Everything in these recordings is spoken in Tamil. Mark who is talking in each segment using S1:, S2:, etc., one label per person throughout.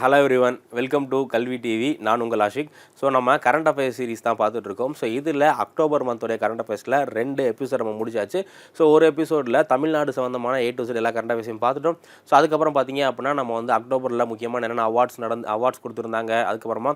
S1: Hello every one welcome to Kalvi TV நான் உங்கள் ஆஷிக். ஸோ நம்ம கரண்ட் அஃபேர்ஸ் சீரிஸ் தான் பார்த்துட்ருக்கோம். ஸோ இதில் அக்டோபர் மந்தோடைய கரண்ட் அஃபேர்ஸில் ரெண்டு எபிசோட் நம்ம முடிச்சாச்சு. ஸோ ஒரு எபிசோடில் தமிழ்நாடு சம்மந்தமான ஏ டு செட் எல்லா கரண்ட் அஃபேர்ஸையும் பார்த்துட்டோம். ஸோ அதுக்கப்புறம் பார்த்தீங்க அப்படின்னா நம்ம வந்து அக்டோபரில் முக்கியமான என்னென்ன அவார்ட்ஸ் நடந்து அவார்ட்ஸ் கொடுத்துருந்தாங்க. அதுக்கப்புறமா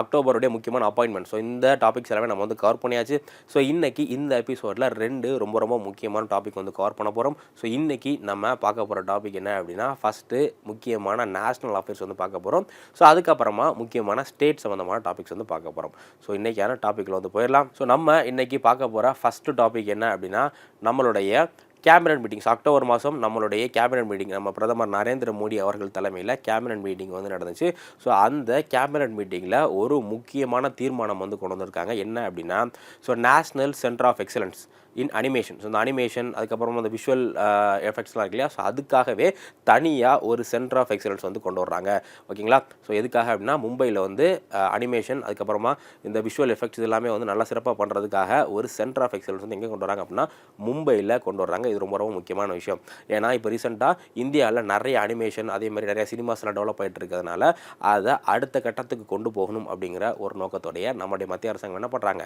S1: அக்டோபருடைய முக்கியமான அப்பாயின்மெண்ட் ஸோ இந்த டாபிக்ஸ் எல்லாமே நம்ம வந்து கவர் பண்ணியாச்சு. ஸோ இன்றைக்கி இந்த எபிசோடில் ரெண்டு ரொம்ப ரொம்ப முக்கியமான டாபிக் வந்து கவர் பண்ண போகிறோம் ஸோ இன்றைக்கி நம்ம பார்க்க போகிற டாபிக் என்ன அப்படின்னா ஃபஸ்ட்டு முக்கியமான நேஷனல் அஃபேர்ஸ் வந்து பார்க்க போகிறோம் ஸோ அதுக்கப்புறமா முக்கியமான ஸ்டேட் சம்மந்தமான டாபிக்ஸ் வந்து பார்க்க போகிறோம் ஸோ இன்றைக்கான டாப்பிக்கில் வந்து போயிடலாம். ஸோ நம்ம இன்றைக்கி பார்க்க போகிற ஃபஸ்ட்டு டாபிக் என்ன அப்படின்னா நம்மளுடைய கேபினட் மீட்டிங்ஸ் அக்டோபர் மாதம் நம்மளுடைய கேபினட் மீட்டிங் நம்ம பிரதமர் நரேந்திர மோடி அவர்கள் தலைமையில் கேபினட் மீட்டிங் வந்து நடந்துச்சு. ஸோ அந்த கேபினட் மீட்டிங்கில் ஒரு முக்கியமான தீர்மானம் வந்து கொண்டு வந்திருக்காங்க. என்ன அப்படின்னா so national centre of excellence in animation. So இந்த அனிமேஷன் அதுக்கப்புறமா அந்த விஷுவல் எஃபெக்ட்ஸ்லாம் இருக்கு இல்லையா? ஸோ அதுக்காகவே தனியாக ஒரு சென்டர் ஆஃப் எக்ஸலன்ஸ் வந்து கொண்டு வர்றாங்க. ஓகேங்களா? ஸோ எதுக்காக அப்படின்னா மும்பையில் வந்து அனிமேஷன் அதுக்கப்புறமா இந்த விஷுவல் எஃபெக்ட்ஸ் எல்லாமே வந்து நல்லா சிறப்பாக பண்ணுறதுக்காக ஒரு சென்டர் ஆஃப் எக்ஸலன்ஸ் வந்து எங்கே கொண்டு வராங்க அப்படின்னா மும்பையில் கொண்டு வர்றாங்க. இது ரொம்ப ரொம்ப முக்கியமான விஷயம். ஏன்னா இப்போ ரீசெண்டாக இந்தியாவில் நிறைய அனிமேஷன் அதே மாதிரி நிறைய சினிமாஸ்லாம் டெவலப் ஆகிட்டு இருக்கிறதுனால அதை அடுத்த கட்டத்துக்கு கொண்டு போகணும் அப்படிங்கிற ஒரு நோக்கத்தோடைய நம்முடைய மத்திய அரசாங்கம் என்ன பண்ணுறாங்க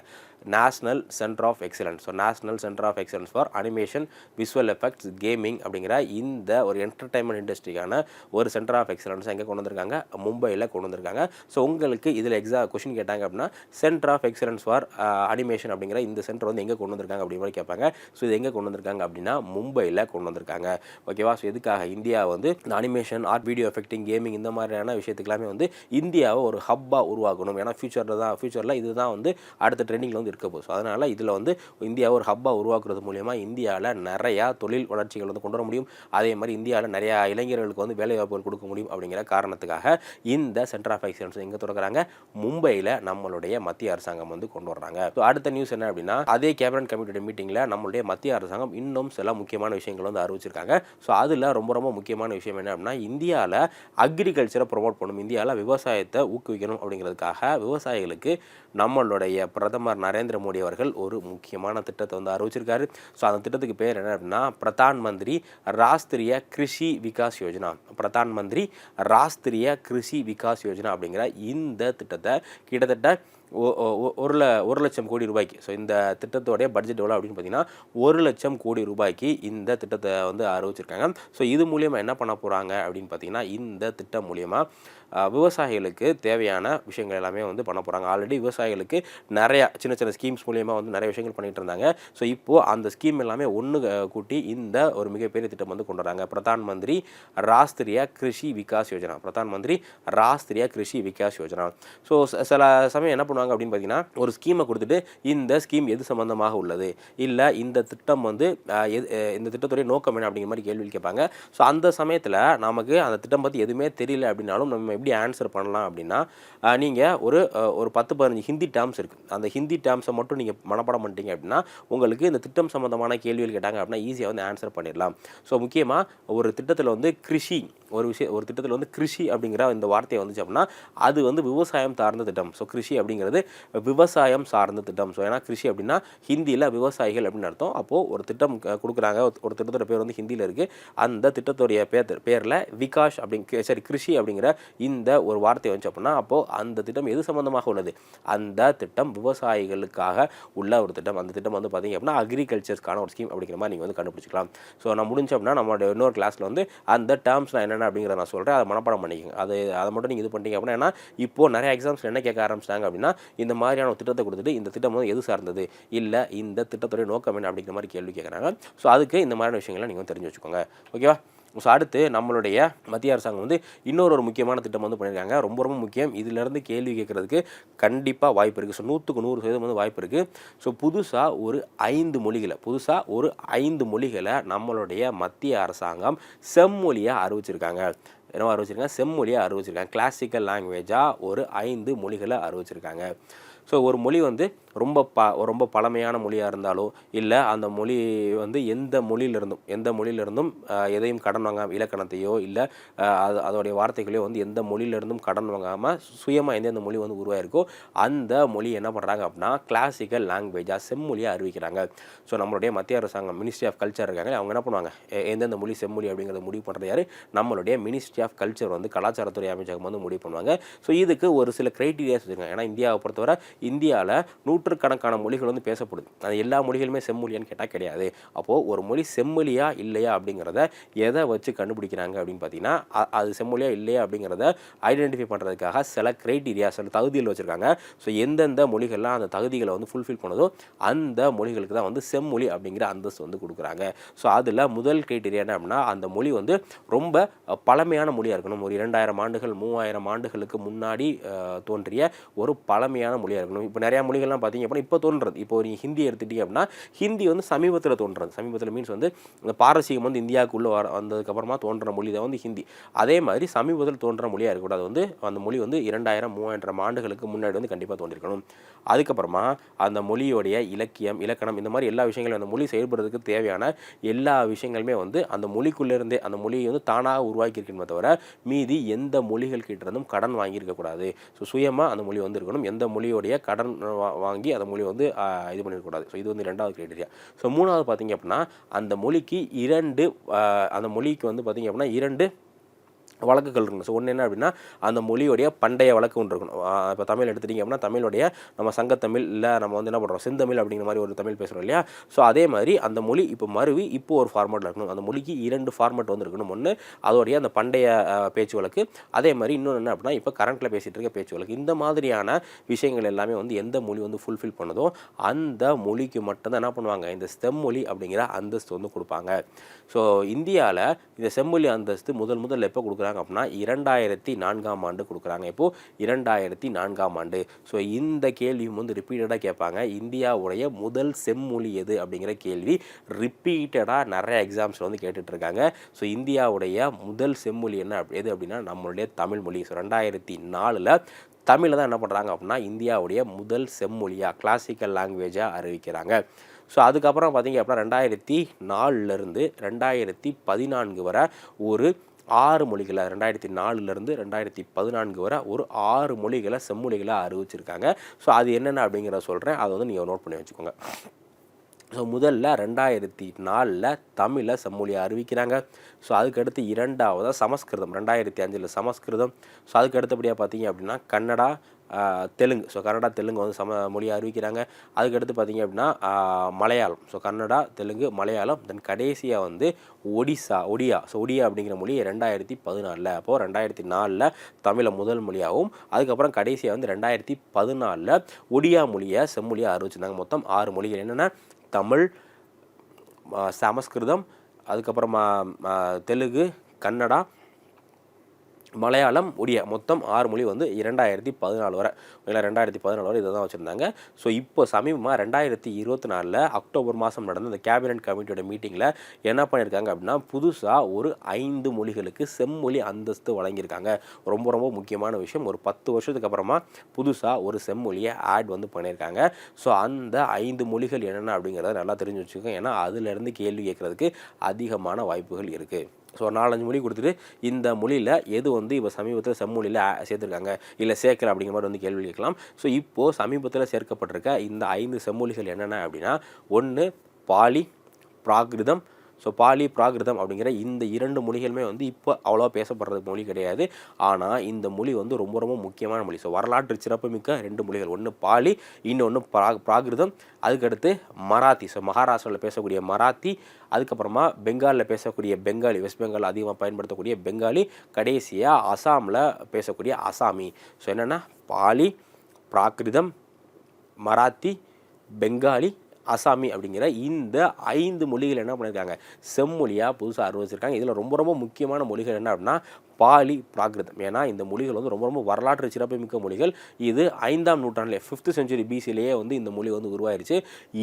S1: national centre of excellence so national centre of excellence for animation visual effects gaming அப்படிங்கிற இந்த ஒரு என்டர்டைன்மெண்ட் இண்டஸ்ட்ரிக்கான ஒரு சென்டர் ஆஃப் எக்ஸலன்ஸ் எங்கே கொண்டு வந்திருக்காங்க. மும்பையில் கொண்டு வந்திருக்காங்க. ஸோ உங்களுக்கு இதில் எக்ஸா கொஷின் கேட்டாங்க அப்படின்னா centre of excellence for animation அப்படிங்கிற இந்த சென்டர் வந்து எங்கே கொண்டு வந்திருக்காங்க அப்படி மாதிரி கேட்பாங்க. ஸோ இது எங்கே கொண்டு வந்திருக்காங்க அப்படின்னா மும்பையில் கொண்டு வந்திருக்காங்க. ஓகேவா ஸோ எதுக்காக இந்தியா வந்து இந்த animation art video effecting gaming இந்த மாதிரியான விஷயத்துக்கெல்லாமே வந்து இந்தியாவை ஒரு ஹப்பாக உருவாக்கணும். ஏன்னா ஃபியூச்சரில் தான் ஃபியூச்சரில் இதுதான் வந்து அடுத்த ட்ரெண்டிங்கில் வந்து இருக்க போகுது. ஸோ அதனால் இதில் வந்து இந்தியாவை ஒரு ஹப்பாக உருவாக்குறது மூலியமாக இந்தியாவில் நிறையா தொழில் வளர்ச்சிகள் வந்து கொண்டு வர முடியும். அதே மாதிரி இந்தியாவில் நிறையா இளைஞர்களுக்கு வந்து வேலை வாய்ப்புகள் கொடுக்க முடியும் அப்படிங்கிற காரணத்துக்காக இந்த சென்டர் ஆஃப் எக்ஸலன்ஸ் எங்கே தொடங்குறாங்க மும்பையில் நம்மளுடைய மத்திய அரசாங்கம் வந்து கொண்டு வர்றாங்க. ஸோ அடுத்த நியூஸ் என்ன அப்படின்னா அதே கேபினட் கமிட்டியோட மீட்டிங்கில் நம்மளுடைய மத்திய அரசாங்கம் இன்னும் சில முக்கியமான விஷயங்கள் வந்து அறிவிச்சிருக்காங்க. ஸோ அதில் ரொம்ப ரொம்ப முக்கியமான விஷயம் என்ன அப்படின்னா இந்தியாவில் அக்ரிகல்ச்சரை ப்ரொமோட் பண்ணணும் இந்தியாவில் விவசாயத்தை ஊக்குவிக்கணும் அப்படிங்கிறதுக்காக விவசாயிகளுக்கு நம்மளுடைய பிரதமர் நரேந்திர மோடி அவர்கள் ஒரு முக்கியமான திட்டத்தை வந்து அறிவிச்சிருக்காரு. ஸோ அந்த திட்டத்துக்கு பேர் என்ன அப்படின்னா பிரதான் மந்திரி ராஷ்திரிய கிருஷி விகாஸ் யோஜனா. பிரதான் மந்திரி ராஷ்திரிய கிருஷி விகாஸ் யோஜனா அப்படிங்கிற இந்த திட்டத்தை கிட்டத்தட்ட ஒரு ல ஒரு லட்சம் கோடி ரூபாய்க்கு. ஸோ இந்த திட்டத்தோடைய பட்ஜெட் எவ்வளோ அப்படின்னு பார்த்தீங்கன்னா ஒரு லட்சம் கோடி ரூபாய்க்கு இந்த திட்டத்தை வந்து அறிவிச்சிருக்காங்க. ஸோ இது மூலியமாக என்ன பண்ண போகிறாங்க அப்படின்னு பார்த்தீங்கன்னா இந்த திட்டம் மூலியமாக விவசாயிகளுக்கு தேவையான விஷயங்கள் எல்லாமே வந்து பண்ண போகிறாங்க ஆல்ரெடி விவசாயிகளுக்கு நிறையா சின்ன சின்ன ஸ்கீம்ஸ் மூலியமாக வந்து நிறைய விஷயங்கள் பண்ணிகிட்டு இருந்தாங்க. ஸோ இப்போது அந்த ஸ்கீம் எல்லாமே ஒன்று கூட்டி இந்த ஒரு மிகப்பெரிய திட்டம் வந்து கொண்டு வராங்க. பிரதான் மந்திரி ராஷ்திரிய கிருஷி விகாஸ் யோஜனா. பிரதான் மந்திரி ராஷ்திரிய கிருஷி விகாஸ் யோஜனா. ஸோ சில சமயம் என்ன பண்ணுவாங்க அப்படின்னு பார்த்தீங்கன்னா ஒரு ஸ்கீமை கொடுத்துட்டு இந்த ஸ்கீம் எது சம்மந்தமாக உள்ளது? இல்லை இந்த திட்டம் வந்து எது இந்த திட்டத்துடைய நோக்கம் என்ன அப்படிங்கிற மாதிரி கேள்வி கேட்பாங்க. ஸோ அந்த சமயத்தில் நமக்கு அந்த திட்டம் பற்றி எதுவுமே தெரியல அப்படின்னாலும் நம்ம எப்படி ஆன்சர் பண்ணலாம் அப்படின்னா நீங்கள் ஒரு ஒரு பத்து பதினஞ்சு ஹிந்தி டேர்ம்ஸ் இருக்குது அந்த ஹிந்தி டேர்ம்ஸை மட்டும் நீங்கள் மனப்பாடம் பண்ணிட்டீங்க அப்படின்னா உங்களுக்கு இந்த திட்டம் சம்மந்தமான கேள்விகள் கேட்டாங்க அப்படின்னா ஈஸியாக வந்து ஆன்சர் பண்ணிடலாம். ஸோ முக்கியமாக ஒரு திட்டத்தில் வந்து கிருஷி ஒரு விஷயம் ஒரு திட்டத்தில் வந்து கிருஷி அப்படிங்கிற இந்த வார்த்தையை வந்துச்சு அப்படின்னா அது வந்து விவசாயம் சார்ந்த திட்டம். ஸோ கிருஷி அப்படிங்கிறது விவசாயம் சார்ந்த திட்டம். ஸோ ஏன்னா கிருஷி அப்படின்னா ஹிந்தியில் விவசாயிகள் அப்படின்னு அர்த்தம். அப்போது ஒரு திட்டம் கொடுக்குறாங்க. ஒரு- ஒரு திட்டத்தோட பேர் வந்து ஹிந்தியில் இருக்குது அந்த திட்டத்துடைய பேர் பேரில் விகாஷ் அப்படிங்க சரி கிருஷி அப்படிங்கிற இந்த ஒரு வார்த்தை வந்துச்சு அப்படின்னா அப்போது அந்த திட்டம் எது சம்மந்தமாக உள்ளது? அந்த திட்டம் விவசாயிகளுக்காக உள்ள ஒரு திட்டம். அந்த திட்டம் வந்து பார்த்தீங்க அப்படின்னா அக்ரிகல்ச்சர்ஸ்க்கான ஒரு ஸ்கீம் அப்படிங்கிற மாதிரி நீங்கள் வந்து கண்டுபிடிச்சிக்கலாம். ஸோ நான் முடிஞ்ச அப்படின்னா நம்மளோட இன்னொரு கிளாஸில் வந்து அந்த டேர்ம்ஸ் நான் என்னென்ன அப்படிங்கிறத நான் சொல்கிறேன் அதை மனப்பாடம் பண்ணிக்கோங்க. அது அதை மட்டும் நீங்கள் இது பண்ணிட்டீங்க அப்படின்னா ஏன்னா இப்போது நிறைய எக்ஸாம்ஸ் என்ன கேட்க ஆரம்பிச்சிட்டாங்க அப்படின்னா இந்த மாதிரியான ஒரு திட்டத்தை கொடுத்துட்டு இந்த திட்டம் வந்து எது சார்ந்தது? இல்லை இந்த திட்டத்துடைய நோக்கம் என்ன அப்படிங்கிற மாதிரி கேள்வி கேட்குறாங்க. ஸோ அதுக்கு இந்த மாதிரியான விஷயங்களை நீங்கள் வந்து தெரிஞ்சு வச்சுக்கோங்க. ஓகேவா ஸோ அடுத்து நம்மளுடைய மத்திய அரசாங்கம் வந்து இன்னொரு ஒரு முக்கியமான திட்டம் வந்து பண்ணியிருக்காங்க. ரொம்ப ரொம்ப முக்கியம். இதிலிருந்து கேள்வி கேட்குறதுக்கு கண்டிப்பாக வாய்ப்பு இருக்குது ஸோ நூற்றுக்கு நூறு சதவீதம் வந்து வாய்ப்பு இருக்குது ஸோ புதுசாக ஒரு ஐந்து மொழிகளை புதுசாக ஒரு ஐந்து மொழிகளை நம்மளுடைய மத்திய அரசாங்கம் செம்மொழியாக அறிவிச்சிருக்காங்க. என்னவா அறிவிச்சிருக்காங்க? செம்மொழியாக அறிவிச்சிருக்காங்க. கிளாசிக்கல் லாங்குவேஜாக ஒரு ஐந்து மொழிகளை அறிவிச்சிருக்காங்க. ஸோ ஒரு மொழி வந்து ரொம்ப ப ரொம்ப பழமையான மொழியாக இருந்தாலோ இல்லை அந்த மொழி வந்து எந்த மொழியிலிருந்தும் எந்த மொழியிலிருந்தும் எதையும் கடன் வாங்காமல் இலக்கணத்தையோ இல்லை அது அதோடைய வார்த்தைகளையோ வந்து எந்த மொழியிலிருந்தும் கடன் வாங்காமல் சுயமாக எந்தெந்த மொழி வந்து உருவாயிருக்கோ அந்த மொழி என்ன பண்ணுறாங்க அப்படின்னா கிளாசிக்கல் லாங்குவேஜாக செம்மொழியாக அறிவிக்கிறாங்க. ஸோ நம்மளுடைய மத்திய அரசாங்கம் மினிஸ்ட்ரி ஆஃப் கல்ச்சர் இருக்காங்க அவங்க என்ன பண்ணுவாங்க? எந்தெந்த மொழி செம்மொழி அப்படிங்கிறத முடிவு பண்ணுறது யார்? நம்மளுடைய மினிஸ்ட்ரி ஆஃப் கல்ச்சர் வந்து கலாச்சாரத்துறை அமைச்சகம் வந்து முடிவு பண்ணுவாங்க. ஸோ இதுக்கு ஒரு சில க்ரைட்டீரியாஸ் வச்சுருக்காங்க ஏன்னா இந்தியாவை பொறுத்தவரை இந்தியாவில் நூற்றுக்கணக்கான மொழிகள் வந்து பேசப்படுது. அது எல்லா மொழிகளுமே செம்மொழியான்னு கேட்டால் கிடையாது. அப்போது ஒரு மொழி செம்மொழியா இல்லையா அப்படிங்கிறத எதை வச்சு கண்டுபிடிக்கிறாங்க அப்படின்னு பார்த்தீங்கன்னா அது செம்மொழியா இல்லையா அப்படிங்கிறத ஐடென்டிஃபை பண்ணுறதுக்காக சில கிரைட்டீரியா சில தகுதிகள் வச்சுருக்காங்க. ஸோ எந்தெந்த மொழிகள்லாம் அந்த தகுதிகளை வந்து ஃபுல்ஃபில் பண்ணுதோ அந்த மொழிகளுக்கு தான் வந்து செம்மொழி அப்படிங்கிற அந்தஸ்து வந்து கொடுக்குறாங்க. ஸோ அதில் முதல் கிரைட்டீரியா என்ன அப்படின்னா அந்த மொழி வந்து ரொம்ப பழமையான மொழியாக இருக்கணும். ஒரு இரண்டாயிரம் ஆண்டுகள் மூவாயிரம் ஆண்டுகளுக்கு முன்னாடி தோன்றிய ஒரு பழமையான மொழியாக இருக்கணும். இப்போ நிறையா மொழிகள்லாம் பார்த்தீங்க அப்படின்னா இப்போ தோன்றது. இப்போ நீங்கள் ஹிந்தி எடுத்துட்டீங்க அப்படின்னா ஹிந்தி வந்து சமீபத்தில் தோன்றது. சமீபத்தில் மீன்ஸ் வந்து இந்த பாரசீகம் வந்து இந்தியாவுக்குள்ளே வர வந்ததுக்கப்புறமா தோன்ற மொழி தான் வந்து ஹிந்தி. அதே மாதிரி சமீபத்தில் தோன்ற மொழியாக இருக்கக்கூடாது. வந்து அந்த மொழி வந்து இரண்டாயிரம் மூவாயிரம் ஆண்டுகளுக்கு முன்னாடி வந்து கண்டிப்பாக தோன்றிருக்கணும். அதுக்கப்புறமா அந்த மொழியோடைய இலக்கியம் இலக்கணம் இந்த மாதிரி எல்லா விஷயங்களும் அந்த மொழி செயல்படுறதுக்கு தேவையான எல்லா விஷயங்களுமே வந்து அந்த மொழிக்குள்ளேருந்தே அந்த மொழியை வந்து தானாக உருவாக்கியிருக்கணுமே தவிர மீதி எந்த மொழிகள் கிட்ட இருந்தும் கடன் வாங்கியிருக்கக்கூடாது. ஸோ சுயமாக அந்த மொழி வந்து இருக்கணும் எந்த மொழியோடைய கடன் வாங்கி வாங்கி அந்த மொழி வந்து இது பண்ணிடக்கூடாது. ஸோ இது வந்து ரெண்டாவது கிரைட்டீரியா ஸோ மூணாவது பார்த்தீங்க அப்படின்னா அந்த மொழிக்கு இரண்டு அந்த மொழிக்கு வந்து பார்த்தீங்க அப்படின்னா இரண்டு வழக்குகள் இருக்கணும். ஸோ ஒன்று என்ன அப்படின்னா அந்த மொழியோடைய பண்டைய வழக்கு ஒன்று இருக்கணும். இப்போ தமிழ் எடுத்துட்டீங்க அப்படின்னா தமிழுடைய நம்ம சங்கத்தமிழ் இல்லை நம்ம வந்து என்ன பண்ணுறோம் செந்தமிழ் அப்படிங்கிற மாதிரி ஒரு தமிழ் பேசுகிறோம் இல்லையா? ஸோ அதே மாதிரி அந்த மொழி இப்போ மருவி இப்போ ஒரு ஃபார்மேட்டில் இருக்கணும். அந்த மொழிக்கு இரண்டு ஃபார்மேட் வந்து இருக்கணும். ஒன்று அதோடைய அந்த பண்டைய பேச்சு வழக்கு. அதே மாதிரி இன்னொன்று என்ன அப்படின்னா இப்போ கரண்ட்டில் பேசிகிட்டு இருக்க பேச்சு வழக்கு. இந்த மாதிரியான விஷயங்கள் எல்லாமே வந்து எந்த மொழி வந்து ஃபுல்ஃபில் பண்ணுதோ அந்த மொழிக்கு மட்டும்தான் என்ன பண்ணுவாங்க? இந்த செம்மொழி அப்படிங்கிற அந்தஸ்து வந்து கொடுப்பாங்க. ஸோ இந்தியாவில் இந்த செம்மொழி அந்தஸ்து முதல் முதல்ல எப்போ கொடுக்குறாங்க? அப்படின்னா இரண்டாயிரத்தி நான்காம் ஆண்டு கொடுக்குறாங்க. இப்போது இரண்டாயிரத்தி நான்காம் ஆண்டு. ஸோ இந்த கேள்வியும் வந்து ரிப்பீட்டடாக கேட்பாங்க. இந்தியாவுடைய முதல் செம்மொழி எது அப்படிங்கிற கேள்வி ரிப்பீட்டடாக நிறைய எக்ஸாம்ஸில் வந்து கேட்டுட்ருக்காங்க. ஸோ இந்தியாவுடைய முதல் செம்மொழி என்ன எது அப்படின்னா நம்மளுடைய தமிழ் மொழி. ஸோ ரெண்டாயிரத்தி நாலில் தமிழில் தான் என்ன பண்ணுறாங்க அப்படின்னா இந்தியாவுடைய முதல் செம்மொழியாக கிளாசிக்கல் லாங்குவேஜாக அறிவிக்கிறாங்க. ஸோ அதுக்கப்புறம் பார்த்தீங்க அப்படின்னா ரெண்டாயிரத்தி நாலுலேருந்து ரெண்டாயிரத்தி பதினான்கு வரை ஒரு ஆறு மொழிகளை ரெண்டாயிரத்தி நாலுலேருந்து ரெண்டாயிரத்தி பதினான்கு வரை ஒரு ஆறு மொழிகளை செம்மொழிகளாக அறிவிச்சிருக்காங்க. ஸோ அது என்னென்ன அப்படிங்கிறத சொல்கிறேன் அதை வந்து நீங்கள் நோட் பண்ணி வச்சுக்கோங்க. ஸோ முதல்ல ரெண்டாயிரத்தி நாலில் தமிழை செம்மொழியை அறிவிக்கிறாங்க. ஸோ அதுக்கடுத்து இரண்டாவதாக சமஸ்கிருதம். ரெண்டாயிரத்தி அஞ்சில் சமஸ்கிருதம். ஸோ அதுக்கு அடுத்தபடியாக பார்த்தீங்க அப்படின்னா கன்னடா தெலுங்கு. ஸோ கன்னடா தெலுங்கு வந்து சம மொழியை அறிவிக்கிறாங்க. அதுக்கடுத்து பார்த்தீங்க அப்படின்னா மலையாளம். ஸோ கன்னடா தெலுங்கு மலையாளம் தென் கடைசியாக வந்து ஒடிசா ஒடியா. ஸோ ஒடியா அப்படிங்கிற மொழி ரெண்டாயிரத்தி பதினாலில். அப்போது ரெண்டாயிரத்தி நாலில் தமிழை முதல் மொழியாகவும் அதுக்கப்புறம் கடைசியாக வந்து ரெண்டாயிரத்தி பதினாலில் ஒடியா மொழியை செம்மொழியாக அறிவிச்சிருந்தாங்க. மொத்தம் ஆறு மொழிகள். என்னென்னா தமிழ் சமஸ்கிருதம் அதுக்கப்புறமா தெலுங்கு கன்னடா மலையாளம் ஒடியா. மொத்தம் ஆறு மொழி வந்து இரண்டாயிரத்தி பதினாலு வரை. இல்லை ரெண்டாயிரத்தி பதினாலு வரை இதை தான் வச்சுருந்தாங்க. ஸோ இப்போ சமீபமாக ரெண்டாயிரத்தி இருபத்தி நாலில் அக்டோபர் மாதம் நடந்த இந்த கேபினட் கமிட்டியோட மீட்டிங்கில் என்ன பண்ணியிருக்காங்க அப்படின்னா புதுசாக ஒரு ஐந்து மொழிகளுக்கு செம்மொழி அந்தஸ்து வழங்கியிருக்காங்க. ரொம்ப ரொம்ப முக்கியமான விஷயம். ஒரு பத்து வருஷத்துக்கு அப்புறமா புதுசாக ஒரு செம்மொழியை ஆட் வந்து பண்ணியிருக்காங்க. ஸோ அந்த ஐந்து மொழிகள் என்னென்ன அப்படிங்கிறத நல்லா தெரிஞ்சு வச்சுக்கோங்க. ஏன்னா அதுலேருந்து கேள்வி கேட்குறதுக்கு அதிகமான வாய்ப்புகள் இருக்குது ஸோ நாலஞ்சு மொழி கொடுத்துட்டு இந்த மொழியில் எது வந்து இப்போ சமீபத்தில் செம்மொழியில் சேர்த்துருக்காங்க? இல்லை சேர்க்கல அப்படிங்கிற மாதிரி வந்து கேள்வி கேட்கலாம். ஸோ இப்போது சமீபத்தில் சேர்க்கப்பட்டிருக்க இந்த ஐந்து செம்மொழிகள் என்னென்ன அப்படின்னா ஒன்று பாலி பிராகிருதம் ஸோ பாலி பிராகிருதம் அப்படிங்கிற இந்த இரண்டு மொழிகளுமே வந்து இப்போ அவ்வளோவா பேசப்படுறது மொழி கிடையாது. ஆனால் இந்த மொழி வந்து ரொம்ப ரொம்ப முக்கியமான மொழி. ஸோ வரலாற்று சிறப்புமிக்க ரெண்டு மொழிகள். ஒன்று பாலி இன்னொன்று பிரா பிராகிருதம். அதுக்கடுத்து மராத்தி. ஸோ மகாராஷ்டிராவில் பேசக்கூடிய மராத்தி அதுக்கப்புறமா பெங்காலில் பேசக்கூடிய பெங்காலி வெஸ்ட் பெங்கால் அதிகமாக பயன்படுத்தக்கூடிய பெங்காலி கடைசியாக அசாமில் பேசக்கூடிய அசாமி. ஸோ என்னென்னா பாலி பிராகிருதம் மராத்தி பெங்காலி அசாமி அப்படிங்கிற இந்த ஐந்து மொழிகள் என்ன பண்ணியிருக்காங்க செம்மொழியாக புதுசாக அறிவிச்சிருக்காங்க இதில் ரொம்ப ரொம்ப முக்கியமான மொழிகள் என்ன அப்படின்னா பாலி பிராகிருதம். ஏன்னா இந்த மொழிகள் வந்து ரொம்ப ரொம்ப வரலாற்று சிறப்புமிக்க மொழிகள். இது ஐந்தாம் நூற்றாண்டிலே ஃபிஃப்த் செஞ்சுரி பிசிலேயே வந்து இந்த மொழி வந்து உருவாயிருச்சு.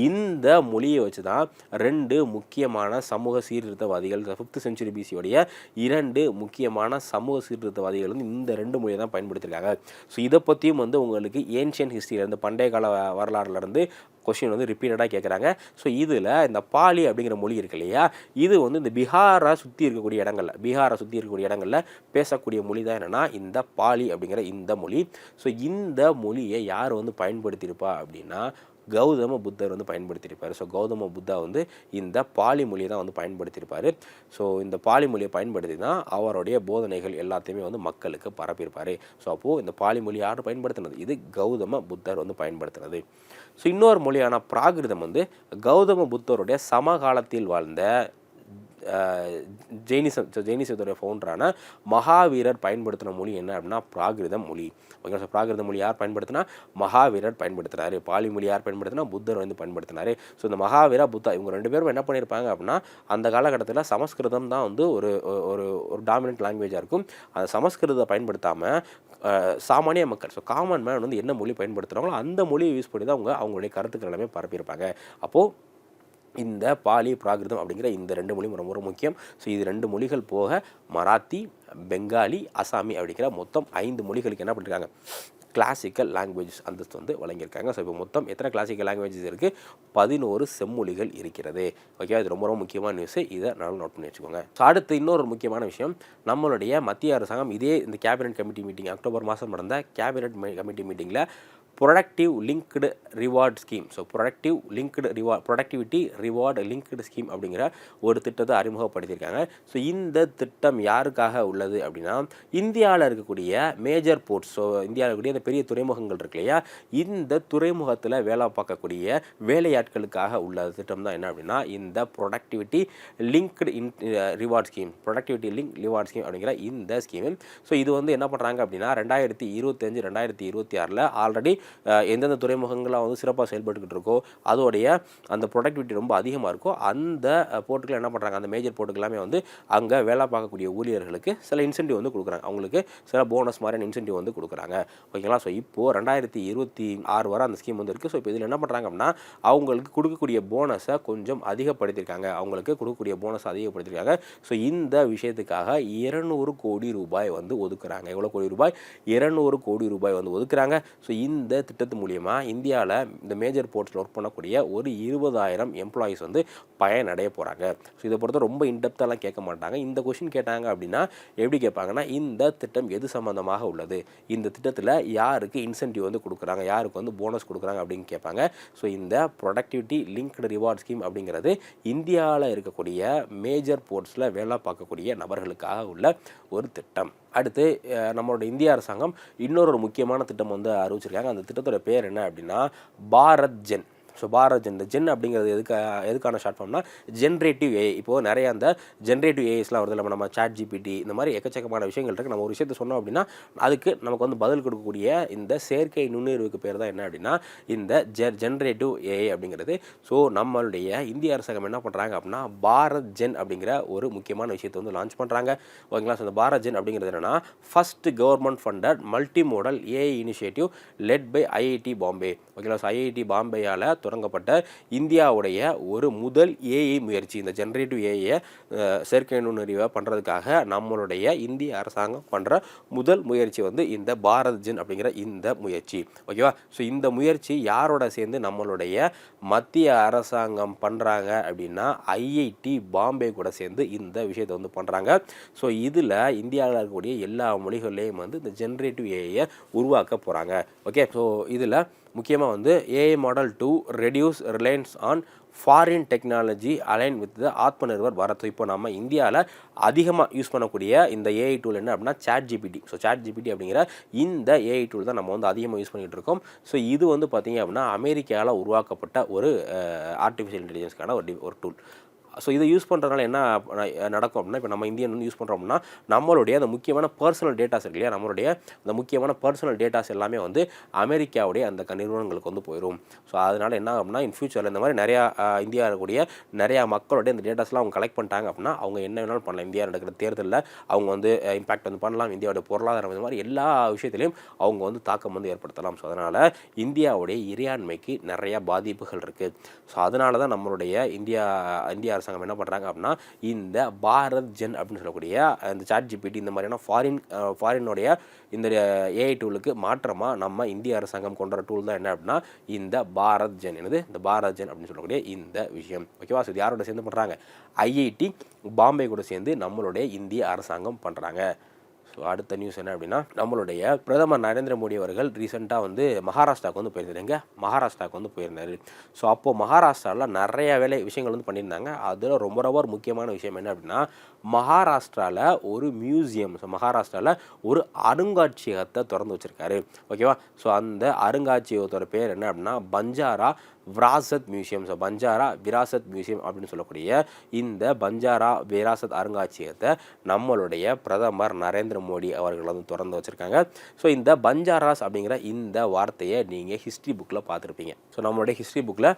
S1: இந்த மொழியை வச்சு தான் ரெண்டு முக்கியமான சமூக சீர்திருத்தவாதிகள் ஃபிஃப்த் செஞ்சுரி பிசியோடைய இரண்டு முக்கியமான சமூக சீர்திருத்தவாதிகள் வந்து இந்த ரெண்டு மொழியை தான் பயன்படுத்தியிருக்காங்க. ஸோ இதை பற்றியும் வந்து உங்களுக்கு ஏன்ஷியன் ஹிஸ்ட்ரியிலேருந்து பண்டைய கால வரலாறுலேருந்து கொஷின் வந்து ரிப்பீட்டடாக கேட்குறாங்க. ஸோ இதில் இந்த பாலி அப்படிங்கிற மொழி இருக்கு இல்லையா? இது வந்து இந்த பீகாரை சுற்றி இருக்கக்கூடிய இடங்களில் பீகாரை சுற்றி இருக்கக்கூடிய இடங்களில் பேசக்கூடிய மொழி தான் என்னென்னா இந்த பாலி அப்படிங்கிற இந்த மொழி. ஸோ இந்த மொழியை யார் வந்து பயன்படுத்தியிருப்பா அப்படின்னா கௌதம புத்தர் வந்து பயன்படுத்தியிருப்பார். ஸோ கௌதம புத்தா வந்து இந்த பாலி மொழியை தான் வந்து பயன்படுத்தியிருப்பார். ஸோ இந்த பாலி மொழியை பயன்படுத்தி தான் அவருடைய போதனைகள் எல்லாத்தையுமே வந்து மக்களுக்கு பரப்பியிருப்பார். ஸோ அப்போது இந்த பாலி மொழி யார் பயன்படுத்தினது? இது கௌதம புத்தர் வந்து பயன்படுத்தினது. ஸோ இன்னொரு மொழியான பிராகிருதம் வந்து கௌதம புத்தருடைய சமகாலத்தில் வாழ்ந்த ஜெயினிசம் ஸோ ஜெயினிசத்துடைய ஃபவுண்டரான மகாவீரர் பயன்படுத்தின மொழி என்ன அப்படின்னா பிராகிருதம் மொழி. ஓகே ஸோ பிராகிருத மொழி யார் பயன்படுத்தினா? மகாவீரர் பயன்படுத்தினார். பாலி மொழி யார் பயன்படுத்தினா? புத்தர் வந்து பயன்படுத்தினாரு. ஸோ இந்த மகாவீரா புத்தா இவங்க ரெண்டு பேரும் என்ன பண்ணியிருப்பாங்க அப்படின்னா அந்த காலகட்டத்தில் சமஸ்கிருதம் தான் வந்து ஒரு ஒரு ஒரு டாமினன்ட் லாங்குவேஜாக இருக்கும். அந்த சமஸ்கிருதத்தை பயன்படுத்தாமல் சாமானிய மக்கள் ஸோ காமன் மேன் வந்து என்ன மொழி பயன்படுத்துகிறாங்களோ அந்த மொழியை யூஸ் பண்ணி தான் அவங்க அவங்களுடைய கருத்துக்கள் எல்லாமே பரப்பியிருப்பாங்க. அப்போது இந்த பாலி பிராகிருதம் அப்படிங்கிற இந்த ரெண்டு மொழியும் ரொம்ப ரொம்ப முக்கியம். ஸோ இது ரெண்டு மொழிகள் போக மராத்தி பெங்காலி அசாமி அப்படிங்கிற மொத்தம் ஐந்து மொழிகளுக்கு என்ன பண்ணியிருக்காங்க கிளாசிக்கல் லாங்குவேஜஸ் அந்தஸ்து வந்து வழங்கியிருக்காங்க. ஸோ இப்போ மொத்தம் எத்தனை கிளாசிக்கல் லாங்குவேஜஸ் இருக்குது பதினோரு செம்மொழிகள் இருக்கிறது. ஓகேவா இது ரொம்ப ரொம்ப முக்கியமான நியூஸ் இதை நல்லா நோட் பண்ணி வச்சுக்கோங்க. ஸோ அடுத்து இன்னொரு முக்கியமான விஷயம். நம்மளுடைய மத்திய அரசாங்கம் இதே இந்த கேபினெட் கமிட்டி மீட்டிங் அக்டோபர் மாதம் நடந்த கேபினெட் கமிட்டி மீட்டிங்கில் productive linked reward scheme so productive linked reward productivity reward linked scheme அப்படிங்கிற ஒரு திட்டத்தை அறிமுகப்படுத்தியிருக்காங்க. ஸோ இந்த திட்டம் யாருக்காக உள்ளது அப்படின்னா இந்தியாவில் இருக்கக்கூடிய மேஜர் போர்ட்ஸ் ஸோ இந்தியாவில் இருக்கக்கூடிய இந்த பெரிய துறைமுகங்கள் இருக்கு இல்லையா? இந்த துறைமுகத்தில் வேலை பார்க்கக்கூடிய வேலையாட்களுக்காக உள்ள திட்டம் தான் என்ன அப்படின்னா இந்த productivity linked in reward scheme productivity link reward scheme அப்படிங்கிற இந்த ஸ்கீம் ஸோ இது வந்து என்ன பண்ணுறாங்க அப்படின்னா ரெண்டாயிரத்தி இருபத்தஞ்சு ரெண்டாயிரத்தி இருபத்தி ஆறில் ஆல்ரெடி எந்தெந்த துறைமுகங்கள்லாம் வந்து சிறப்பாக செயல்பட்டுக்கிட்டு இருக்கோ அதோடைய அந்த ப்ரொடக்டிவிட்டி ரொம்ப அதிகமாக இருக்கோ அந்த போர்ட்டுகளை என்ன பண்ணுறாங்க அந்த மேஜர் போர்ட்டுக்கு எல்லாமே வந்து அங்கே வேலை பார்க்கக்கூடிய ஊழியர்களுக்கு சில இன்சென்டிவ் வந்து கொடுக்குறாங்க. அவங்களுக்கு சில போனஸ் மாதிரியான இன்சென்டிவ் வந்து கொடுக்குறாங்க. ஓகேங்களா ஸோ இப்போது ரெண்டாயிரத்தி இருபத்தி ஆறு வரை அந்த ஸ்கீம் வந்து இருக்குது ஸோ இப்போ இதில் என்ன பண்ணுறாங்க அப்படின்னா அவங்களுக்கு கொடுக்கக்கூடிய போனஸை கொஞ்சம் அதிகப்படுத்தியிருக்காங்க. அவங்களுக்கு கொடுக்கக்கூடிய போனஸ் அதிகப்படுத்தியிருக்காங்க. ஸோ இந்த விஷயத்துக்காக இருநூறு கோடி ரூபாய் வந்து ஒதுக்குறாங்க. எவ்வளோ கோடி ரூபாய்? இருநூறு கோடி ரூபாய் வந்து ஒதுக்குறாங்க. ஸோ இந்த திட்டத்து மூலியமாக இந்தியாவில் இந்த மேஜர் போர்ட்ஸில் ஒர்க் பண்ணக்கூடிய ஒரு இருபதாயிரம் எம்ப்ளாயீஸ் வந்து பயனடைய போகிறாங்க ஸோ இதை பொறுத்த ரொம்ப இன்டெப்த்தாலாம் கேட்க மாட்டாங்க. இந்த கொஷின் கேட்டாங்க அப்படின்னா எப்படி கேட்பாங்கன்னா இந்த திட்டம் எது சம்மந்தமாக உள்ளது? இந்த திட்டத்தில் யாருக்கு இன்சென்டிவ் வந்து கொடுக்குறாங்க? யாருக்கு வந்து போனஸ் கொடுக்குறாங்க அப்படின்னு கேட்பாங்க. ஸோ இந்த ப்ரொடக்டிவிட்டி லிங்க்டு ரிவார்ட் ஸ்கீம் அப்படிங்கிறது இந்தியாவில் இருக்கக்கூடிய மேஜர் போர்ட்ஸில் வேலை பார்க்கக்கூடிய நபர்களுக்காக உள்ள ஒரு திட்டம். அடுத்து நம்மளோட இந்திய அரசாங்கம் இன்னொரு ஒரு முக்கியமான திட்டம் வந்து அறிவிச்சிருக்காங்க. அந்த திட்டத்தோட பேர் என்ன அப்படின்னா Bharat Gen. So Bharat Gen இந்த ஜென் அப்படிங்கிறது எதுக்கு எதுக்கான ஷார்ட் ஃபார்ம்னா ஜென்ரேட்டிவ் ஏ இப்போது நிறைய அந்த ஜென்ரேட்டிவ் ஏஎஸ்லாம் வருது. நம்ம நம்ம சாட் ஜிபிடி இந்த மாதிரி எக்கச்சக்கமான விஷயங்கள் இருக்குது நம்ம ஒரு விஷயத்த சொன்னோம் அப்படின்னா அதுக்கு நமக்கு வந்து பதில் கொடுக்கக்கூடிய இந்த செயற்கை நுண்ணறிவுக்கு பேர் தான் என்ன அப்படின்னா இந்த ஜெ ஜென்ரேட்டிவ் ஏஐ அப்படிங்கிறது. ஸோ நம்மளுடைய இந்திய அரசாங்கம் என்ன பண்ணுறாங்க அப்படின்னா பாரத் ஜென் அப்படிங்கிற ஒரு முக்கியமான விஷயத்தை வந்து லான்ச் பண்ணுறாங்க ஓகேங்களா? ஸோ இந்த பாரத் ஜென் அப்படிங்கிறது என்னென்னா first government funded multi modal AI initiative led by IIT Bombay ஓகேங்களா? ஸோ ஐஐடி பாம்பேயால் தொடங்கப்பட்ட இந்தியாவுடைய ஒரு முதல் ஏஐ முயற்சி. இந்த ஜென்ரேட்டிவ் ஏஐயை செயற்கை நுண்ணறிவை பண்ணுறதுக்காக நம்மளுடைய இந்திய அரசாங்கம் பண்ணுற முதல் முயற்சி வந்து இந்த பாரத் ஜென் அப்படிங்கிற இந்த முயற்சி. ஓகேவா ஸோ இந்த முயற்சி யாரோட சேர்ந்து நம்மளுடைய மத்திய அரசாங்கம் பண்ணுறாங்க அப்படின்னா ஐஐடி பாம்பே கூட சேர்ந்து இந்த விஷயத்தை வந்து பண்ணுறாங்க ஸோ இதில் இந்தியாவில் இருக்கக்கூடிய எல்லா மொழிகள்லேயும் வந்து இந்த ஜென்ரேட்டிவ் ஏஐயை உருவாக்க போகிறாங்க ஓகே ஸோ இதில் முக்கியமாக வந்து AI model to reduce reliance on foreign technology align with the Atma Nirbhar Bharat. இப்போ நம்ம இந்தியாவில் அதிகமாக யூஸ் பண்ணக்கூடிய இந்த ஏஐ டூல் என்ன அப்படின்னா chat GPT so chat GPT அப்படிங்கிற இந்த ஏஐ டூல் தான் நம்ம வந்து அதிகமாக யூஸ் பண்ணிகிட்டு இருக்கோம். ஸோ இது வந்து பார்த்திங்க அப்படின்னா அமெரிக்காவில் உருவாக்கப்பட்ட ஒரு ஆர்டிஃபிஷியல் இன்டெலிஜென்ஸ்க்கான ஒரு டி- ஒரு டூல் ஸோ இதை யூஸ் பண்ணுறதுனால என்ன நடக்கும் அப்படின்னா இப்போ நம்ம இந்தியன் வந்து யூஸ் பண்ணுறோம் அப்படின்னா நம்மளுடைய அந்த முக்கியமான பர்சனல் டேட்டாஸ் இருக்கு இல்லையா? நம்மளுடைய அந்த முக்கியமான பர்சனல் டேட்டாஸ் எல்லாமே வந்து அமெரிக்காவுடைய அந்த க- நிறுவனங்களுக்கு வந்து போயிடும் ஸோ அதனால் என்ன ஆகும்னா இன் ஃபியூச்சரில் இந்த மாதிரி நிறையா இந்தியா இருக்கக்கூடிய நிறையா மக்களுடைய அந்த டேட்டாஸ்லாம் அவங்க கலெக்ட் பண்ணிட்டாங்க அப்படின்னா அவங்க என்ன வேணாலும் பண்ணலாம். இந்தியா நடக்கிற தேர்தலில் அவங்க வந்து இம்பாக்ட் வந்து பண்ணலாம். இந்தியாவுடைய பொருளாதாரம் இந்த மாதிரி எல்லா விஷயத்திலையும் அவங்க வந்து தாக்கம் வந்து ஏற்படுத்தலாம். ஸோ அதனால் இந்தியாவுடைய இறையாண்மைக்கு நிறையா பாதிப்புகள் இருக்குது ஸோ அதனால தான் நம்மளுடைய இந்தியா இந்திய அரசு அரசாங்கம் என்ன பண்ணுறாங்க அப்படின்னா இந்த பாரத் ஜென் அப்படின்னு சொல்லக்கூடிய அந்த சாட் ஜிபிடி இந்த மாதிரியான ஃபாரின் ஃபாரினுடைய இந்த ஏஐ டூலுக்கு மாற்றமாக நம்ம இந்திய அரசாங்கம் கொண்டுற டூல் தான் என்ன அப்படின்னா இந்த பாரத் ஜென். என்னது? இந்த பாரத் ஜென் அப்படின்னு சொல்லக்கூடிய இந்த விஷயம். ஓகேவா ஸோ இது யாரோட சேர்ந்து பண்ணுறாங்க ஐஐடி பாம்பே கூட சேர்ந்து நம்மளுடைய இந்திய அரசாங்கம் பண்ணுறாங்க ஸோ அடுத்த நியூஸ் என்ன அப்படின்னா நம்மளுடைய பிரதமர் நரேந்திர மோடி அவர்கள் ரீசெண்டாக வந்து மகாராஷ்டிராவுக்கு வந்து போயிருந்தாரு. எங்க? மகாராஷ்டிராவுக்கு வந்து போயிருந்தார். ஸோ அப்போது மகாராஷ்டிராவில் நிறைய வேலை விஷயங்கள் வந்து பண்ணியிருந்தாங்க. அதில் ரொம்ப ரொம்ப முக்கியமான விஷயம் என்ன அப்படின்னா மகாராஷ்டிராவில் ஒரு மியூசியம் ஸோ மகாராஷ்டிராவில் ஒரு அருங்காட்சியகத்தை திறந்து வச்சிருக்காரு. ஓகேவா ஸோ அந்த அருங்காட்சியகத்தோட பேர் என்ன அப்படின்னா Banjara Virasat museum. So Banjara Virasat museum அப்படின்னு சொல்லக்கூடிய இந்த பஞ்சாரா விராசத் அருங்காட்சியகத்தை நம்மளுடைய பிரதமர் நரேந்திர மோடி அவர்கள் வந்து திறந்து வச்சுருக்காங்க. ஸோ இந்த பஞ்சாராஸ் அப்படிங்கிற இந்த வார்த்தையை நீங்கள் ஹிஸ்ட்ரி புக்கில் பார்த்துருப்பீங்க. ஸோ நம்மளுடைய ஹிஸ்ட்ரி புக்கில்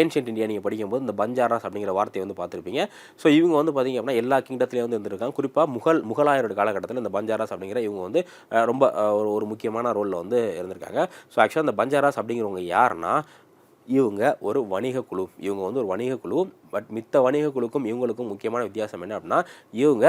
S1: ஏன்ஷியன்ட் இந்தியா நீங்கள் படிக்கும்போது இந்த பஞ்சாராஸ் அப்படிங்கிற வார்த்தையை வந்து பார்த்துருப்பீங்க. ஸோ இவங்க வந்து பார்த்திங்க அப்படின்னா எல்லா கிங்டத்துலேயும் வந்து இருந்திருக்காங்க. குறிப்பாக முகல் முகலாயரோட காலகட்டத்தில் இந்த பஞ்சாராஸ் அப்படிங்கிற இவங்க வந்து ரொம்ப ஒரு ஒரு முக்கியமான ரோலில் வந்து இருந்திருக்காங்க. ஸோ ஆக்சுவலாக இந்த பஞ்சாராஸ் அப்படிங்கிறவங்க யாருன்னா இவங்க ஒரு வணிக குழு. இவங்க வந்து ஒரு வணிக குழு பட் மித்த வணிக குழுக்கும் இவங்களுக்கும் முக்கியமான வித்தியாசம் என்ன அப்படின்னா இவங்க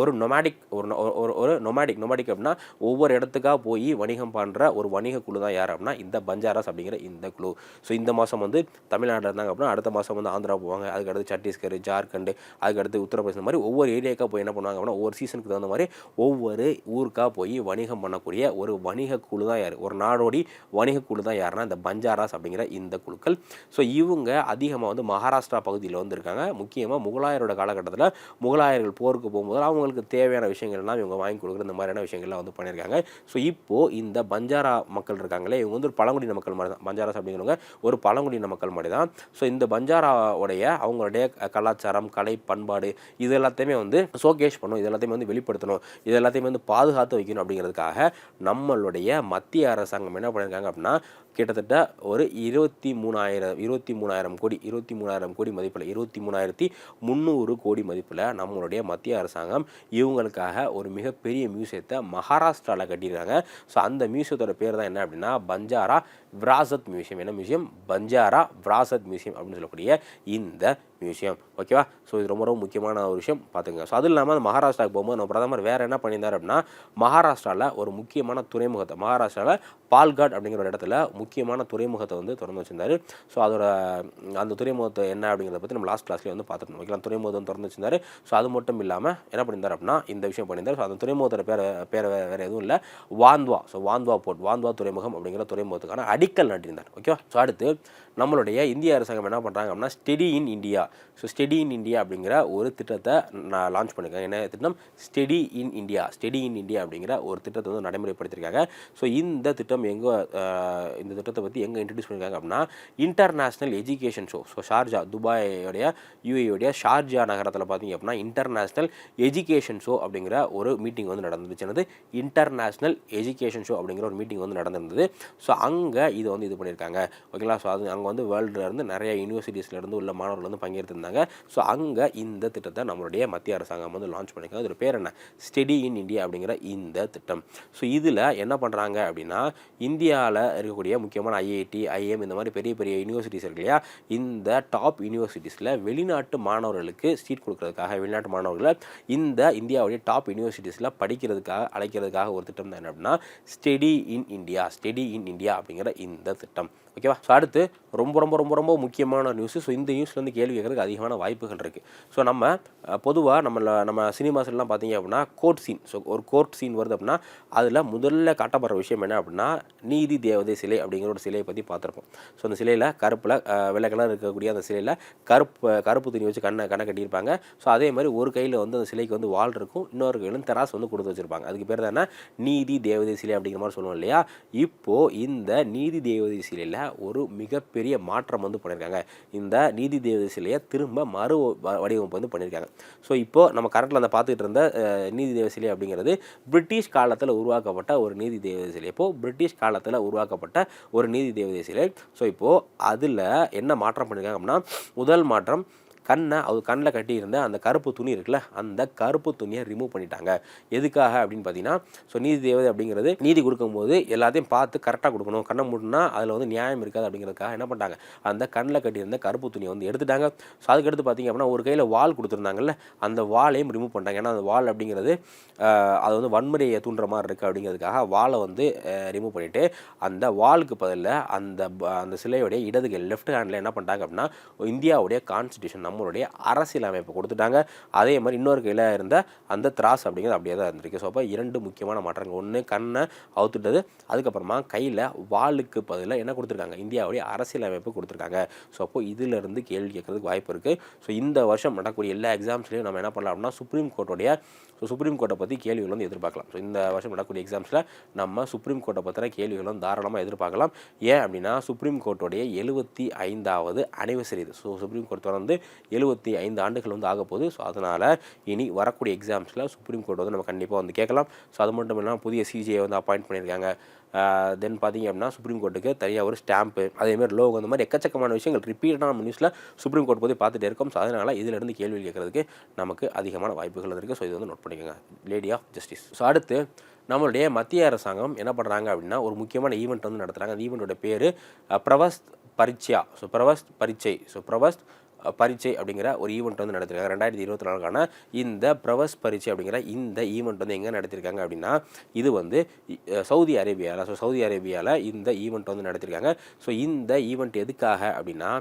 S1: ஒரு நொமாடிக் ஒரு ஒரு ஒரு நொமாடிக் நொமாடிக் அப்படின்னா ஒவ்வொரு இடத்துக்காக போய் வணிகம் பண்ணுற ஒரு வணிக குழு தான் யார் அப்படின்னா இந்த பஞ்சாராஸ் அப்படிங்கிற இந்த குழு. ஸோ இந்த மாதம் வந்து தமிழ்நாட்டில் இருந்தாங்க அப்படின்னா அடுத்த மாதம் வந்து ஆந்திரா போவாங்க. அதுக்கடுத்து சத்தீஸ்கர் ஜார்க்கண்ட் அதுக்கடுத்து உத்தரப்பிரதேசம். இந்த மாதிரி ஒவ்வொரு ஏரியாக்காக போய் என்ன பண்ணுவாங்க அப்படின்னா ஒவ்வொரு சீசனுக்கு தகுந்த மாதிரி ஒவ்வொரு ஊருக்காக போய் வணிகம் பண்ணக்கூடிய ஒரு வணிக குழு தான் யார் ஒரு நாடோடி வணிக குழு தான் யாருன்னா இந்த பஞ்சாராஸ் அப்படிங்கிற இந்த குழுக்கள். ஸோ இவங்க அதிகமாக வந்து மகாராஷ்டிரா பகுதியில் வந்திருக்காங்க. முக்கியமாக முகலாயரோட காலகட்டத்தில் முகலாயர்கள் போருக்கு போகும்போது அவங்களுக்கு தேவையான விஷயங்கள்லாம் இவங்க வாங்கி கொடுக்குற இந்த மாதிரியான விஷயங்கள்லாம் வந்து பண்ணியிருக்காங்க. ஸோ இப்போது இந்த பஞ்சாரா மக்கள் இருக்காங்களே இவங்க வந்து ஒரு பழங்குடியின மக்கள் மாதிரி தான். பஞ்சாராஸ் அப்படிங்கிறவங்க ஒரு பழங்குடியின மக்கள் மாதிரி தான். ஸோ இந்த பஞ்சாராவுடைய அவங்களுடைய கலாச்சாரம் கலை பண்பாடு இது எல்லாத்தையுமே வந்து ஷோகேஷ் பண்ணணும். இது எல்லாத்தையுமே வந்து வெளிப்படுத்தணும். இது எல்லாத்தையுமே வந்து பாதுகாத்து வைக்கணும் அப்படிங்கிறதுக்காக நம்மளுடைய மத்திய அரசாங்கம் என்ன பண்ணியிருக்காங்க அப்படின்னா கிட்டத்தட்ட ஒரு இருபத்தி மூணாயிரம் இருபத்தி மூணாயிரம் கோடி இருபத்தி மூணாயிரம் கோடி மதிப்பில் இருபத்தி மூணாயிரத்தி முந்நூறு கோடி மதிப்பில் நம்மளுடைய மத்திய அரசாங்கம் இவங்களுக்காக ஒரு மிகப்பெரிய மியூசியத்தை மகாராஷ்டிராவில் கட்டியிருக்காங்க. ஸோ அந்த மியூசியத்தோட பேர் தான் என்ன அப்படின்னா பஞ்சாரா விராசத் மியூசியம். என்ன மியூசியம்? பஞ்சாரா விராசத் மியூசியம் அப்படின்னு சொல்லக்கூடிய இந்த விஷயம். ஓகேவா ஸோ இது ரொம்ப ரொம்ப முக்கியமான ஒரு விஷயம். பார்த்துங்க ஸோ அதுவும் இல்லாமல் அந்த மகாராஷ்டிராவுக்கு போகும்போது நம்ம பிரதமர் வேறு என்ன பண்ணியிருந்தார் அப்படின்னா மகாராஷ்டிராவில் ஒரு முக்கியமான துறைமுகத்தை மகாராஷ்டிராவில் பால்காட் அப்படிங்கிற ஒரு இடத்துல முக்கியமான துறைமுகத்தை வந்து திறந்து வச்சிருந்தார். ஸோ அதோட அந்த துறைமுகத்தை என்ன அப்படிங்கிறத பற்றி நம்ம லாஸ்ட் கிளாஸ்லேயே வந்து பார்த்துருந்தோம் ஓகேங்களா துறைமுகத்தை வந்து திறந்து வச்சிருந்தார். ஸோ அது மட்டும் இல்லாமல் என்ன பண்ணியிருந்தார் அப்படின்னா இந்த விஷயம் பண்ணியிருந்தார். ஸோ அந்த துறைமுகத்தோட பேர் பேர் வேறு எதுவும் இல்லை. வாந்த்வா ஸோ வாந்த்வா போர்ட் வாந்த்வா துறைமுகம் அப்படிங்கிற துறைமுகத்துக்கான அடிக்கல் நட்டிருந்தார் ஓகேவா ஸோ அடுத்து நம்மளுடைய இந்திய அரசாங்கம் என்ன பண்ணுறாங்க அப்படின்னா study in India. So study in India அப்படிங்கிற ஒரு திட்டத்தை நான் லான்ச் பண்ணியிருக்காங்க என்ன திட்டம்? Study in India. Study in India அப்படிங்கிற ஒரு திட்டத்தை வந்து நடைமுறைப்படுத்தியிருக்காங்க ஸோ இந்த திட்டம் எங்கே இந்த திட்டத்தை பற்றி எங்கே இன்ட்ரடியூஸ் பண்ணியிருக்காங்க அப்படின்னா international education show so Sharjah துபாயோடைய யூஏயோடைய ஷார்ஜா நகரத்தில் பார்த்தீங்க அப்படின்னா இன்டர்நேஷ்னல் எஜுகேஷன் ஷோ அப்படிங்கிற ஒரு மீட்டிங் வந்து நடந்துச்சு. என்னது? இன்டர்நேஷ்னல் எஜுகேஷன் ஷோ அப்படிங்கிற ஒரு மீட்டிங் வந்து நடந்திருந்தது. ஸோ அங்கே இது வந்து இது பண்ணியிருக்காங்க ஓகேங்களா? ஸோ அது அங்கே வந்து வேர்ல்டுல இருந்து நிறைய யூனிவர்சிட்டிஸ்லேருந்து உள்ள மாணவர்கள் வந்து பங்கேற்றிருந்தாங்க. ஸோ அங்கே இந்த திட்டத்தை நம்மளுடைய மத்திய அரசாங்கம் வந்து லான்ச் பண்ணியிருக்காங்க அதோட பேர் என்ன? ஸ்டெடி இன் இந்தியா அப்படிங்கிற இந்த திட்டம். ஸோ இதில் என்ன பண்ணுறாங்க அப்படின்னா இந்தியாவில் இருக்கக்கூடிய முக்கியமான ஐஐடி ஐஎம் இந்த மாதிரி பெரிய பெரிய யூனிவர்சிட்டிஸ் இருக்கு இல்லையா? இந்த டாப் யூனிவர்சிட்டிஸில் வெளிநாட்டு மாணவர்களுக்கு சீட் கொடுக்கறதுக்காக வெளிநாட்டு மாணவர்களை இந்த இந்தியாவுடைய டாப் யூனிவர்சிட்டிஸில் படிக்கிறதுக்காக அழைக்கிறதுக்காக ஒரு திட்டம் தான் என்ன அப்படின்னா study in India study in India அப்படிங்கிற இந்த திட்டம். ஓகேவா ஸோ அடுத்து ரொம்ப ரொம்ப ரொம்ப ரொம்ப முக்கியமான நியூஸ் ஸோ இந்த நியூஸ்லேருந்து கேள்வி கேட்கறதுக்கு அதிகமான வாய்ப்புகள் இருக்குது ஸோ நம்ம பொதுவாக நம்மள நம்ம சினிமாஸ்லாம் பார்த்தீங்க அப்படின்னா கோர்ட் சீன் ஸோ ஒரு கோர்ட் சீன் வருது அப்படின்னா அதில் முதல்ல காட்டப்படுற விஷயம் என்ன அப்படின்னா நீதி தேவதை சிலை அப்படிங்கிற ஒரு சிலையை பற்றி பார்த்துருப்போம் ஸோ அந்த சிலையில் கருப்பில் வெள்ளை கலர் இருக்கக்கூடிய அந்த சிலையில் கருப்பு கருப்பு துணி வச்சு கண்ணை கண்ணை கட்டியிருப்பாங்க. ஸோ அதே மாதிரி ஒரு கையில் வந்து அந்த சிலைக்கு வந்து வால் இருக்கும். இன்னொரு கையிலும் வந்து தெராஸ் வந்து கொடுத்து வச்சிருப்பாங்க. அதுக்கு பேர் தானே நீதி தேவதை சிலை அப்படிங்கிற மாதிரி சொல்லுவோம் இல்லையா? இப்போது இந்த நீதி தேவதை சிலையில் ஒரு மிகப்பெரிய மாற்றம் வந்து பண்ணியிருக்காங்க. இந்த நீதி தேவதை சிலையை திரும்ப மறு வடிவமைப்பு வந்து பண்ணியிருக்காங்க. ஸோ இப்போது நம்ம கரண்ட்டில் அந்த பார்த்துக்கிட்டு இருந்த நீதி தேவ சிலை அப்படிங்கிறது பிரிட்டிஷ் காலத்தில் உருவாக்கப்பட்ட ஒரு நீதி தேவதை சிலை இப்போது பிரிட்டிஷ் காலத்தில் உருவாக்கப்பட்ட ஒரு நீதி தேவதை சிலை ஸோ இப்போது அதில் என்ன மாற்றம் பண்ணியிருக்காங்க அப்படின்னா முதல் மாற்றம் கண்ணை அவர் கண்ணில் கட்டியிருந்த அந்த கருப்பு துணி இருக்குல்ல அந்த கருப்பு துணியை ரிமூவ் பண்ணிட்டாங்க. எதுக்காக அப்படின்னு பார்த்தீங்கன்னா ஸோ நீதி தேவதை அப்படிங்கிறது நீதி கொடுக்கும்போது எல்லாத்தையும் பார்த்து கரெக்டாக கொடுக்கணும். கண்ணை மூடினா அதில் வந்து நியாயம் இருக்காது அப்படிங்கிறதுக்காக என்ன பண்ணிட்டாங்க அந்த கண்ணில் கட்டியிருந்த கருப்பு துணியை வந்து எடுத்துட்டாங்க. ஸோ அதுக்கடுத்து பார்த்தீங்க அப்படின்னா ஒரு கையில் வால் கொடுத்துருந்தாங்கல்ல அந்த வாலையும் ரிமூவ் பண்ணிட்டாங்க. ஏன்னா அந்த வால் அப்படிங்கிறது அது வந்து வன்முறையை தூண்டுற மாதிரி இருக்குது அப்படிங்கிறதுக்காக வாலை வந்து ரிமூவ் பண்ணிவிட்டு அந்த வாலுக்கு பதிலில் அந்த ப- அந்த சிலையோடைய இடது லெஃப்ட் ஹேண்டில் என்ன பண்ணிட்டாங்க அப்படின்னா இந்தியாவுடைய கான்ஸ்டியூஷன் நம்மளுடைய அரசியல் அமைப்பு கொடுத்துட்டாங்க. அதே மாதிரி இன்னொரு கையில் இருந்த அந்த திராஸ் அப்படிங்கிறது அப்படியே தான் இருந்திருக்கு. ஸோ அப்போ இரண்டு முக்கியமான மாற்றங்கள். ஒன்று கண்ணை அவுத்துட்டது. அதுக்கப்புறமா கையில் வாளுக்கு பதிலாக என்ன கொடுத்துருக்காங்க? இந்தியாவுடைய அரசியல் அமைப்பு கொடுத்துருக்காங்க. ஸோ அப்போ இதிலிருந்து கேள்வி கேட்கறதுக்கு வாய்ப்பு இருக்குது ஸோ இந்த வருஷம் நடக்கக்கூடிய எல்லா எக்ஸாம்ஸ்லையும் நம்ம என்ன பண்ணலாம் அப்படின்னா சுப்ரீம் கோர்ட்டுடைய ஸோ சுப்ரீம் கோர்ட்டை பற்றி கேள்விகள் வந்து எதிர்பார்க்கலாம். ஸோ இந்த வருஷம் நடக்கக்கூடிய எக்ஸாம்ஸில் நம்ம சுப்ரீம் கோர்ட்டை பற்றின கேள்விகள் வந்து தாராளமாக எதிர்பார்க்கலாம். ஏன் அப்படின்னா சுப்ரீம் கோர்ட்டோடைய எழுபத்தி ஐந்தாவது அனிவர்சரி இது ஸோ சுப்ரீம் கோர்ட் தொடர்ந்து எழுபத்தி ஐந்து ஆண்டுகள் வந்து ஆக போகுது. ஸோ அதனால் இனி வரக்கூடிய எக்ஸாம்ஸில் சுப்ரீம் கோர்ட் வந்து நம்ம கண்டிப்பாக வந்து கேட்கலாம். ஸோ அது மட்டும் இல்லாமல் புதிய சிஜிஐ வந்து அப்பாயிண்ட் பண்ணியிருக்காங்க. தென் பார்த்தீங்க அப்படின்னா சுப்ரீம் கோர்ட்டுக்கு தனியாக ஒரு ஸ்டாம்ப்பு அதேமாதிரி லோகோ அந்த மாதிரி எக்கச்சக்கமான விஷயங்கள் ரிப்பீட்டாக நம்ம நியூஸில் சுப்ரீம் கோர்ட் போய் பார்த்துட்டு இருக்கோம். ஸோ அதனால் இதிலிருந்து கேள்வி கேட்குறதுக்கு நமக்கு அதிகமான வாய்ப்புகள் இருக்குது ஸோ இது வந்து நோட் பண்ணிக்கோங்க. லேடி ஆஃப் ஜஸ்டிஸ் ஸோ அடுத்து நம்மளுடைய மத்திய அரசாங்கம் என்ன பண்ணுறாங்க அப்படின்னா ஒரு முக்கியமான ஈவெண்ட் வந்து நடத்துகிறாங்க அந்த ஈவெண்ட்டோட பேர் பிரவஸ்த் பரிச்சயா ஸோ பிரவஸ்த் பரீட்சை ஸோ பிரவஸ்த் பரீட்சை அப்படிங்கிற ஒரு ஈவெண்ட் வந்து நடத்திருக்காங்க. ரெண்டாயிரத்தி இருபத்தி நாலுக்கான இந்த பிரவஸ் பரீட்சை அப்படிங்கிற இந்த ஈவெண்ட் வந்து எங்கே நடத்திருக்காங்க அப்படின்னா இது வந்து சவுதி அரேபியாவில் ஸோ சவுதி அரேபியாவில் இந்த ஈவெண்ட் வந்து நடத்திருக்காங்க. ஸோ இந்த ஈவெண்ட் எதுக்காக அப்படின்னா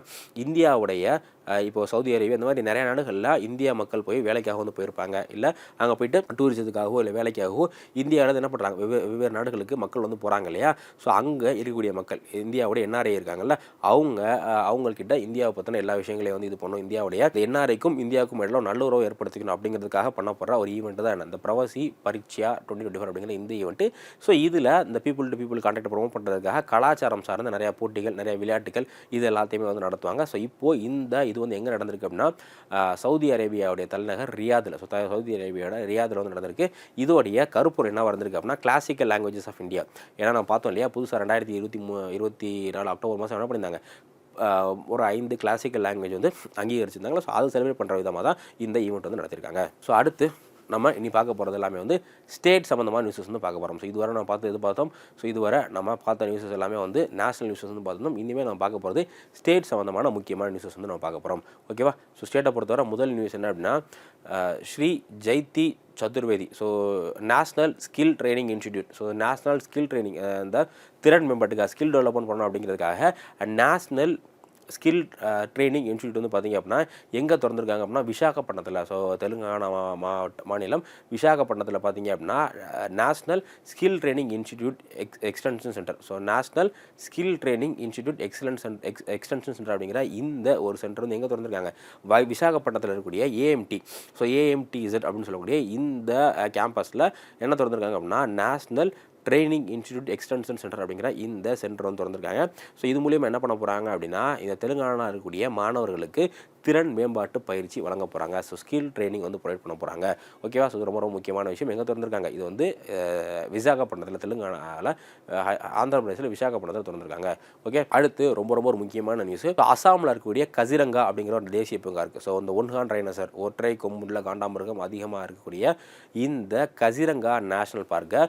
S1: இந்தியாவுடைய இப்போ சவுதி அரேபியா இந்த மாதிரி நிறையா நாடுகளில் இந்தியா மக்கள் போய் வேலைக்காக வந்து போயிருப்பாங்க. இல்லை அங்கே போயிட்டு டூரிசத்துக்காகவோ இல்லை வேலைக்காகவோ இந்தியாவில் என்ன பண்ணுறாங்க வெவ்வேறு வெவ்வேறு நாடுகளுக்கு மக்கள் வந்து போகிறாங்க இல்லையா? ஸோ அங்கே இருக்கக்கூடிய மக்கள் இந்தியாவோட என்ஆர்ஐ இருக்காங்கல்ல அவங்க அவங்கக்கிட்ட இந்தியாவை பற்றின எல்லா விஷயங்களையும் வந்து இது பண்ணும் இந்தியாவுடைய. என்ஆர்ஐக்கும் இந்தியாவுக்கும் இடையில நல்ல உறவு ஏற்படுத்திக்கணும் அப்படிங்கிறதுக்காக பண்ணப்படுற ஒரு ஈவெண்ட் தான் இந்த Pravasi Pariksha twenty twenty four அப்படிங்கிற இந்த ஈவெண்ட்டு ஸோ இதில் இந்த people to people contact promote பண்ணுறதுக்காக கலாச்சாரம் சார்ந்த நிறையா போட்டிகள் நிறைய விளையாட்டுகள் இது எல்லாத்தையுமே வந்து நடத்துவாங்க. ஸோ இப்போது இந்த இது வந்து எங்கே நடந்திருக்கு அப்படின்னா சவுதி அரேபியாவுடைய தலைநகர் ரியாதில் ஸோ சவுதி அரேபியாவோட ரியாதில் வந்து நடந்திருக்கு. இதோடைய கருப்பொருள் என்ன வந்திருக்கு அப்படின்னா கிளாசிக்கல் லாங்குவேஜஸ் ஆஃப் இந்தியா ஏன்னா நான் பார்த்தோம் இல்லையா புதுசாக ரெண்டாயிரத்தி இருபத்தி மூ இருபத்தி நாலு அக்டோபர் மாதம் என்ன பண்ணியிருந்தாங்க? ஒரு ஐந்து கிளாசிக்கல் லாங்குவேஜ் வந்து அங்கீகரிச்சிருந்தாங்களோ ஸோ அதை செலிப்ரேட் பண்ணுற விதமாக தான் இந்த ஈவெண்ட் வந்து நடத்திருக்காங்க. ஸோ அடுத்து நம்ம இனி பார்க்க போகிறது எல்லாமே வந்து ஸ்டேட் சம்மந்தமான நியூஸஸ் வந்து பார்க்க போகிறோம் ஸோ இதுவரை நம்ம பார்த்து எது பார்த்தோம்? ஸோ இதுவரை நம்ம பார்த்த நியூஸஸ் எல்லாமே வந்து நேஷனல் நியூஸஸ் வந்து பார்த்துருந்தோம் இனிமேல் நம்ம பார்க்க போகிறது ஸ்டேட் சம்மந்தமான முக்கியமான நியூஸஸ் வந்து நம்ம பார்க்க போகிறோம் ஓகேவா ஸோ ஸ்டேட்டை பொறுத்தவரை முதல் நியூஸ் என்ன அப்படின்னா Shri Jaiti Chaturvedi. So national skill training institute so national skill training இந்த திறன் மேம்பாட்டுக்காக ஸ்கில் டெவலப்மெண்ட் பண்ணணும் அப்படிங்கிறதுக்காக நேஷ்னல் ஸ்கில் ட்ரைனிங் இன்ஸ்டியூட் வந்து பார்த்தீங்க அப்படின்னா எங்கே திறந்துருக்காங்க அப்படின்னா விசாகப்பட்டினத்தில். ஸோ தெலுங்கானா மா- மாவட்ட மாநிலம் விசாகப்பட்டினத்தில் பார்த்தீங்க அப்படின்னா national skill training institute ex extension centre so national skill training institute excellence ex extension centre அப்படிங்கிற இந்த ஒரு சென்டர் வந்து எங்கே திறந்துருக்காங்க? வை விசாகப்பட்டினத்தில் இருக்கக்கூடிய ஏஎம்டி ஸோ ஏஎம்டிஇசட் அப்படின்னு சொல்லக்கூடிய இந்த கேம்பஸில் என்ன திறந்துருக்காங்க அப்படின்னா national training institute extension centre அப்படிங்கிற இந்த சென்டர் வந்து திறந்துருக்காங்க. ஸோ இது மூலியமாக என்ன பண்ண போகிறாங்க அப்படின்னா இந்த தெலுங்கானா இருக்கக்கூடிய மாணவர்களுக்கு திறன் மேம்பாட்டு பயிற்சி வழங்க போகிறாங்க ஸோ ஸ்கில் ட்ரைனிங் வந்து ப்ரொவைட் பண்ண போகிறாங்க ஓகேவா ஸோ ரொம்ப ரொம்ப முக்கியமான விஷயம். எங்கே திறந்திருக்காங்க? இது வந்து விசாகப்பட்டினத்தில் தெலுங்கானாவில் ஆந்திர பிரதேசில் விசாகப்பட்டினத்தில் திறந்திருக்காங்க. ஓகே அடுத்து ரொம்ப ரொம்ப ஒரு முக்கியமான நியூஸ் அசாமில் இருக்கக்கூடிய கசிரங்கா அப்படிங்கிற ஒரு தேசிய பூங்கா இருக்குது ஸோ இந்த ஒன்ஹான் ரைனசர் ஒற்றை கொம்புள்ள காண்டாமிருகம் அதிகமாக இருக்கக்கூடிய இந்த கசிரங்கா நேஷனல் பார்க்கை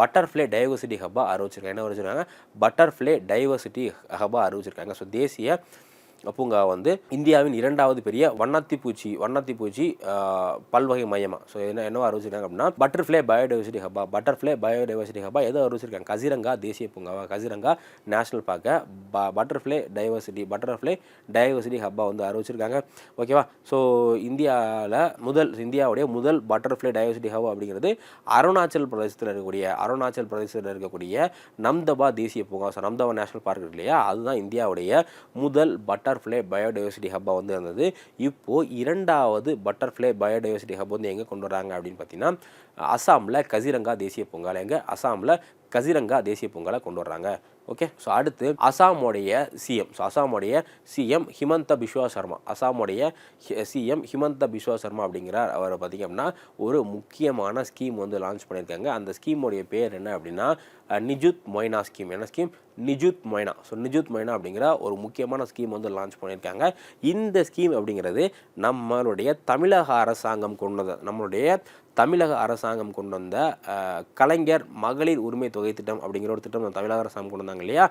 S1: பட்டர்ஃப்ளை டைவர்சிட்டி ஹப்பாக அறிவிச்சிருக்காங்க. என்ன அறிவிச்சிருக்காங்க? பட்டர்ஃப்ளை டைவர்சிட்டி ஹப்பாக அறிவிச்சிருக்காங்க. ஸோ தேசிய பூங்கா வந்து இந்தியாவின் இரண்டாவது பெரிய வண்ணாத்தி பூச்சி வண்ணாத்தி பூச்சி பல்வகை மையமாக ஸோ என்ன என்னவா அறிவிச்சிருக்காங்க அப்படின்னா பட்டர்ஃப்ளை பயோடைவர்சிட்டி ஹப்பா பட்டர்ஃப்ளை பயோடைவர்சிட்டி ஹப்பா எதோ அறிவிச்சிருக்காங்க கசிரங்கா தேசிய பூங்காவா? கசிரங்கா நேஷனல் பார்க்க ப பட்டர்ஃப்ளை டைவர்சிட்டி பட்டர்ஃப்ளை டைவர்சிட்டி ஹப்பா வந்து அறிவிச்சிருக்காங்க ஓகேவா ஸோ இந்தியாவில் முதல் இந்தியாவுடைய முதல் பட்டர்ஃப்ளை டைவர்சிட்டி ஹப் அப்படிங்கிறது அருணாச்சல் பிரதேசத்தில் இருக்கக்கூடிய அருணாச்சல் பிரதேசத்தில் இருக்கக்கூடிய நம்தபா தேசிய பூங்கா ஸோ நம்தபா நேஷனல் பார்க் இருக்கு இல்லையா? அதுதான் இந்தியாவுடைய முதல் பட்டர்ஃப்ளை பயோடைவர்சிட்டி ஹப்பாக வந்து இருந்தது. இப்போது இரண்டாவது பட்டர்ஃப்ளை பயோடைவர்சிட்டி ஹப் வந்து எங்கே கொண்டு வராங்க அப்படின்னு பார்த்தீங்கன்னா அசாமில் கசிரங்கா தேசிய பூங்கால. எங்கே? அசாமில் கசிரங்கா தேசிய பூங்கால கொண்டு வர்றாங்க. ஓகே ஸோ அடுத்து அசாமுடைய சிஎம் ஸோ அசாமுடைய சிஎம் ஹிமந்த பிஸ்வா சர்மா அசாமுடைய சிஎம் ஹிமந்த பிஸ்வா சர்மா அப்படிங்கிற அவர் பார்த்திங்க அப்படின்னா ஒரு முக்கியமான ஸ்கீம் வந்து லான்ச் பண்ணியிருக்காங்க. அந்த ஸ்கீமுடைய பேர் என்ன அப்படின்னா நிஜுத் மொய்னா ஸ்கீம் என்ன ஸ்கீம் நிஜுத் மொய்னா ஸோ நிஜுத் மொய்னா அப்படிங்கிற ஒரு முக்கியமான ஸ்கீம் வந்து லான்ச் பண்ணியிருக்காங்க. இந்த ஸ்கீம் அப்படிங்கிறது நம்மளுடைய தமிழக அரசாங்கம் கொண்டு நம்மளுடைய தமிழக அரசாங்கம் கொண்டு வந்த கலைஞர் மகளிர் உரிமை தொகை திட்டம் அப்படிங்கிற ஒரு திட்டம் தமிழக அரசாங்கம் கொண்டு வந்தாங்க இல்லையா?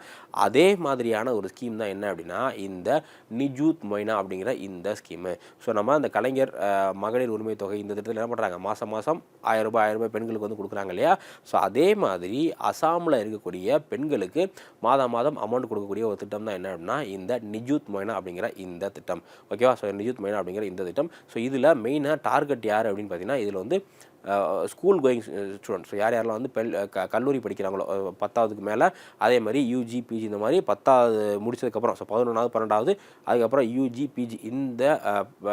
S1: அதே மாதிரியான ஒரு ஸ்கீம் தான் என்ன அப்படின்னா இந்த நிஜூத் மொய்னா அப்படிங்கிற இந்த ஸ்கீமு ஸோ நம்ம அந்த கலைஞர் மகளிர் உரிமை தொகை இந்த திட்டத்தில் என்ன பண்ணுறாங்க மாதம் மாதம் ஆயிரம் ரூபாய் ஆயிரம் ரூபாய் பெண்களுக்கு வந்து கொடுக்குறாங்க இல்லையா? ஸோ அதே மாதிரி அசாமில் இருக்கக்கூடிய பெண்களுக்கு மாதம் மாதம் அமௌண்ட் கொடுக்கக்கூடிய ஒரு திட்டம் தான் என்ன அப்படின்னா இந்த நிஜூத் மொய்னா அப்படிங்கிற இந்த திட்டம். ஓகேவா ஸோ நிஜூத் மொய்னா அப்படிங்கிற இந்த திட்டம். ஸோ இதில் மெயினாக டார்கெட் யார் அப்படின்னு பார்த்தீங்கன்னா இதில் வந்து ஸ்கூல் கோயிங் ஸ்டூடெண்ட்ஸ் யார் யாரெல்லாம் வந்து பெல் க கல்லூரி படிக்கிறாங்களோ பத்தாவதுக்கு மேலே அதே மாதிரி யூஜி பிஜி இந்த மாதிரி பத்தாவது முடிச்சதுக்கப்புறம் ஸோ பதினொன்றாவது பன்னெண்டாவது அதுக்கப்புறம் யூஜி பிஜி இந்த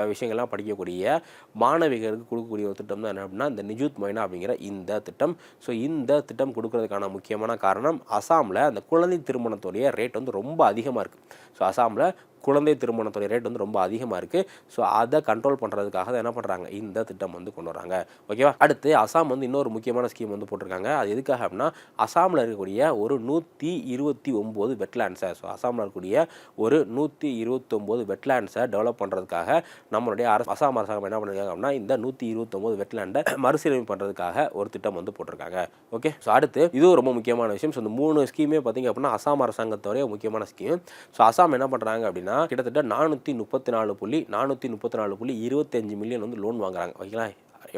S1: விஷயங்கள்லாம் படிக்கக்கூடிய மாணவிகளுக்கு கொடுக்கக்கூடிய ஒரு திட்டம் தான் என்ன அப்படின்னா இந்த நிஜூத் மைனா அப்படிங்கிற இந்த திட்டம். ஸோ இந்த திட்டம் கொடுக்கறதுக்கான முக்கியமான காரணம் அசாமில் அந்த குழந்தை திருமணத்துடைய ரேட் வந்து ரொம்ப அதிகமாக இருக்குது ஸோ அசாமில் குழந்தை திருமணத்துடைய ரேட் வந்து ரொம்ப அதிகமாக இருக்குது ஸோ அதை கண்ட்ரோல் பண்ணுறதுக்காக தான் என்ன பண்ணுறாங்க இந்த திட்டம் வந்து கொண்டு வராங்க. ஓகேவா அடுத்து அசாம் வந்து இன்னொரு முக்கியமான ஸ்கீம் வந்து போட்டிருக்காங்க. அது எதுக்காக அப்படின்னா அசாமில் இருக்கக்கூடிய ஒரு நூற்றி இருபத்தி ஒம்பது வெட்லேண்ட்ஸை ஸோ அசாமில் இருக்கக்கூடிய ஒரு நூற்றி இருபத்தொம்போது வெட்லேண்ட்ஸை டெவலப் பண்ணுறதுக்காக நம்மளுடைய அரசு அசாம் அரசாங்கம் என்ன பண்ணிருக்காங்க அப்படின்னா இந்த நூற்றி இருபத்தொம்போது வெட்லேண்டை மறுசீரமைப்பு பண்ணுறதுக்காக ஒரு திட்டம் வந்து போட்டிருக்காங்க. ஓகே ஸோ அடுத்து இதுவும் ரொம்ப முக்கியமான விஷயம். ஸோ இந்த மூணு ஸ்கீமே பார்த்தீங்க அப்படின்னா அசாம் அரசாங்கத்தோடைய முக்கியமான ஸ்கீம் ஸோ அசாம் என்ன பண்ணுறாங்க அப்படின்னா கிட்டத்தட்ட நானூற்றி முப்பத்தி நாலு புள்ளி நானூற்றி முப்பத்தி நாலு புள்ளி இருபத்தஞ்சு மில்லியன் வந்து லோன் வாங்குறாங்க. ஓகேங்களா?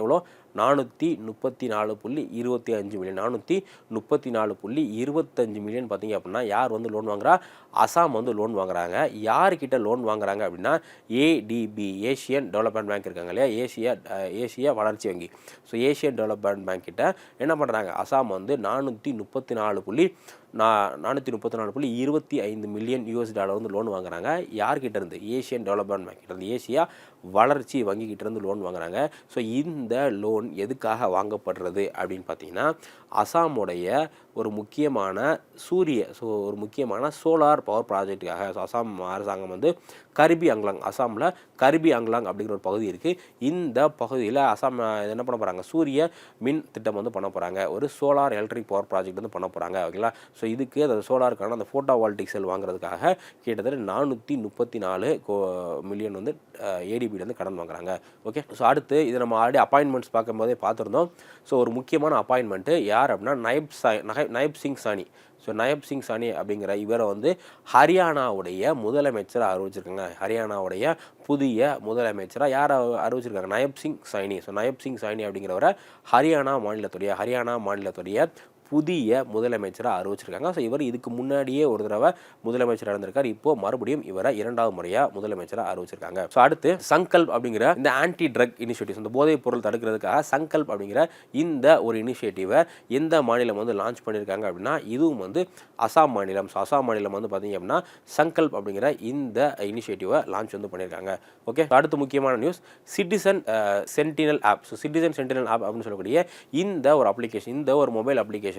S1: எவ்வளோ? நானூற்றி முப்பத்தி நாலு புள்ளி இருபத்தி அஞ்சு மில்லியன் நானூற்றி முப்பத்தி நாலு புள்ளி இருபத்தஞ்சு மில்லியன் பார்த்தீங்க அப்படின்னா யார் வந்து லோன் வாங்குறா? அசாம் வந்து லோன் வாங்குறாங்க. யார்கிட்ட லோன் வாங்குறாங்க அப்படின்னா ஏடிபி ஏஷியன் டெவலப்மெண்ட் பேங்க் இருக்காங்க இல்லையா? ஏசியா ஏசியா வளர்ச்சி வங்கி. ஸோ ஏஷியன் டெவலப்மெண்ட் பேங்க் கிட்ட என்ன பண்ணுறாங்க அசாம் வந்து நானூற்றி முப்பத்தி நாலு புள்ளி நான் நானூற்றி முப்பத்தி நாலு புள்ளி இருபத்தி ஐந்து மில்லியன் யூஎஸ் டாலர் வந்து லோன் வாங்குறாங்க. யார்கிட்ட இருந்து ஏஷியன் டெவலப்மெண்ட் பேங்க் இருந்து. ஏசியா வளர்ச்சி வங்கிக்கிட்டேருந்து லோன் வாங்குறாங்க. ஸோ இந்த லோன் எதுக்காக வாங்கப்படுறது அப்படின்னு பார்த்தீங்கன்னா அசாமுடைய ஒரு முக்கியமான சூரிய ஸோ ஒரு முக்கியமான சோலார் பவர் ப்ராஜெக்ட்டுக்காக ஸோ அசாம் அரசாங்கம் வந்து கரிபி அங்லாங் அசாமில் கரிபி அங்லாங் அப்படிங்கிற ஒரு பகுதி இருக்குது இந்த பகுதியில் அசாம் என்ன பண்ண போகிறாங்க சூரிய மின் திட்டம் வந்து பண்ண போகிறாங்க ஒரு சோலார் எலக்ட்ரிக் பவர் ப்ராஜெக்ட் வந்து பண்ண போகிறாங்க ஓகேங்களா? ஸோ இதுக்கு அந்த சோலாருக்கான அந்த ஃபோட்டோ வால்டிக் செல் வாங்குறதுக்காக கிட்டத்தட்ட நானூற்றி முப்பத்தி நாலு மில்லியன் வந்து ஏடிபி வந்து கடன் வாங்குறாங்க ஓகே? ஸோ அடுத்து இது நம்ம ஆல்ரெடி அப்பாயின்மெண்ட்ஸ் பார்க்கும்போதே பார்த்துருந்தோம். ஸோ ஒரு முக்கியமான அப்பாயின்மெண்ட்டு யார் அப்படின்னா நயப் சா நகை நயப் சிங் சானி. ஸோ நயப் சிங் சானி அப்படிங்கிற இவரை வந்து ஹரியானாவுடைய முதலமைச்சராக அறிவிச்சிருக்காங்க. ஹரியானாவுடைய புதிய முதலமைச்சராக யார் அறிவிச்சிருக்காங்க? நயப் சிங் சைனி. ஸோ நயப் சிங் சைனி அப்படிங்கிறவரை ஹரியானா மாநிலத்துடைய ஹரியானா மாநிலத்துடைய புதிய முதலமைச்சராக அறிவிச்சிருக்காங்க. ஸோ இவர் இதுக்கு முன்னாடியே ஒரு தடவை முதலமைச்சராக இருந்திருக்கார். இப்போ மறுபடியும் இவரை இரண்டாவது முறையாக முதலமைச்சராக அறிவிச்சிருக்காங்க. ஸோ அடுத்து சங்கல்ப் அப்படிங்கிற இந்த ஆன்டி ட்ரக் இனிஷியேட்டிவ்ஸ் இந்த போதைப் பொருள் தடுக்கிறதுக்காக சங்கல்ப் அப்படிங்கிற இந்த ஒரு இனிஷியேட்டிவை எந்த மாநிலம் வந்து லான்ச் பண்ணியிருக்காங்க அப்படின்னா இதுவும் வந்து அசாம் மாநிலம். ஸோ அசாம் மாநிலம் வந்து பார்த்தீங்க அப்படின்னா சங்கல்ப் அப்படிங்கிற இந்த இனிஷியேட்டிவை லான்ச் வந்து பண்ணியிருக்காங்க ஓகே அடுத்து முக்கியமான news citizen sentinel app so citizen sentinel app அப்படின்னு சொல்லக்கூடிய இந்த ஒரு அப்ளிகேஷன் இந்த ஒரு மொபைல் அப்ளிகேஷன்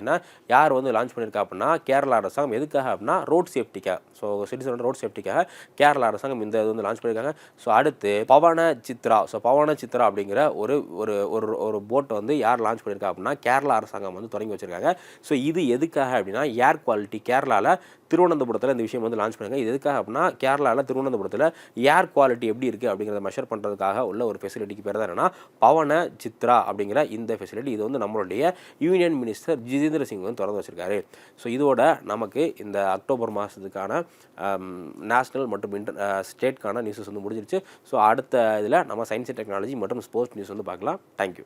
S1: யார் வந்து லான்ச் பண்ணியிருக்கா அப்படின்னா கேரளா அரசாங்கம். எதுக்காக அப்படின்னா ரோட் சேஃப்டிக்காக ஸோ சிட்டிசனோட ரோட் சேஃப்டிக்காக கேரளா அரசாங்கம் இந்த இது வந்து லான்ச் பண்ணியிருக்காங்க. ஸோ அடுத்து பவன சித்ரா ஸோ பவன சித்ரா அப்படிங்கிற ஒரு ஒரு ஒரு ஒரு போட்டை வந்து யார் லான்ச் பண்ணியிருக்கா அப்படின்னா கேரளா அரசாங்கம் வந்து தொடங்கி வச்சிருக்காங்க. ஸோ இது எதுக்காக அப்படின்னா ஏர் குவாலிட்டி கேரளாவில் திருவனந்தபுரத்தில் இந்த விஷயம் வந்து லான்ச் பண்ணிருக்காங்க. இது எதுக்காக அப்படின்னா கேரளாவில் திருவனந்தபுரத்தில் ஏர் குவாலிட்டி எப்படி இருக்குது அப்படிங்கிறத மெஷர் பண்ணுறதுக்காக உள்ள ஒரு ஃபெசிலிட்டிக்கு பேர் தான் என்னன்னா பவன சித்ரா அப்படிங்கிற இந்த ஃபெசிலிட்டி இது வந்து நம்மளுடைய யூனியன் மினிஸ்டர் ஜிதேந்திர சிங் வந்து திறந்து வச்சிருக்காரு. ஸோ இதோட நமக்கு இந்த அக்டோபர் மாதத்துக்கான நேஷ்னல் மற்றும் இன்டர் ஸ்டேட்கான நியூஸஸ் வந்து முடிஞ்சிருச்சு. ஸோ அடுத்த இதில் நம்ம சயின்ஸ் அண்ட் டெக்னாலஜி மற்றும் ஸ்போர்ட்ஸ் நியூஸ் வந்து பார்க்கலாம். Thank you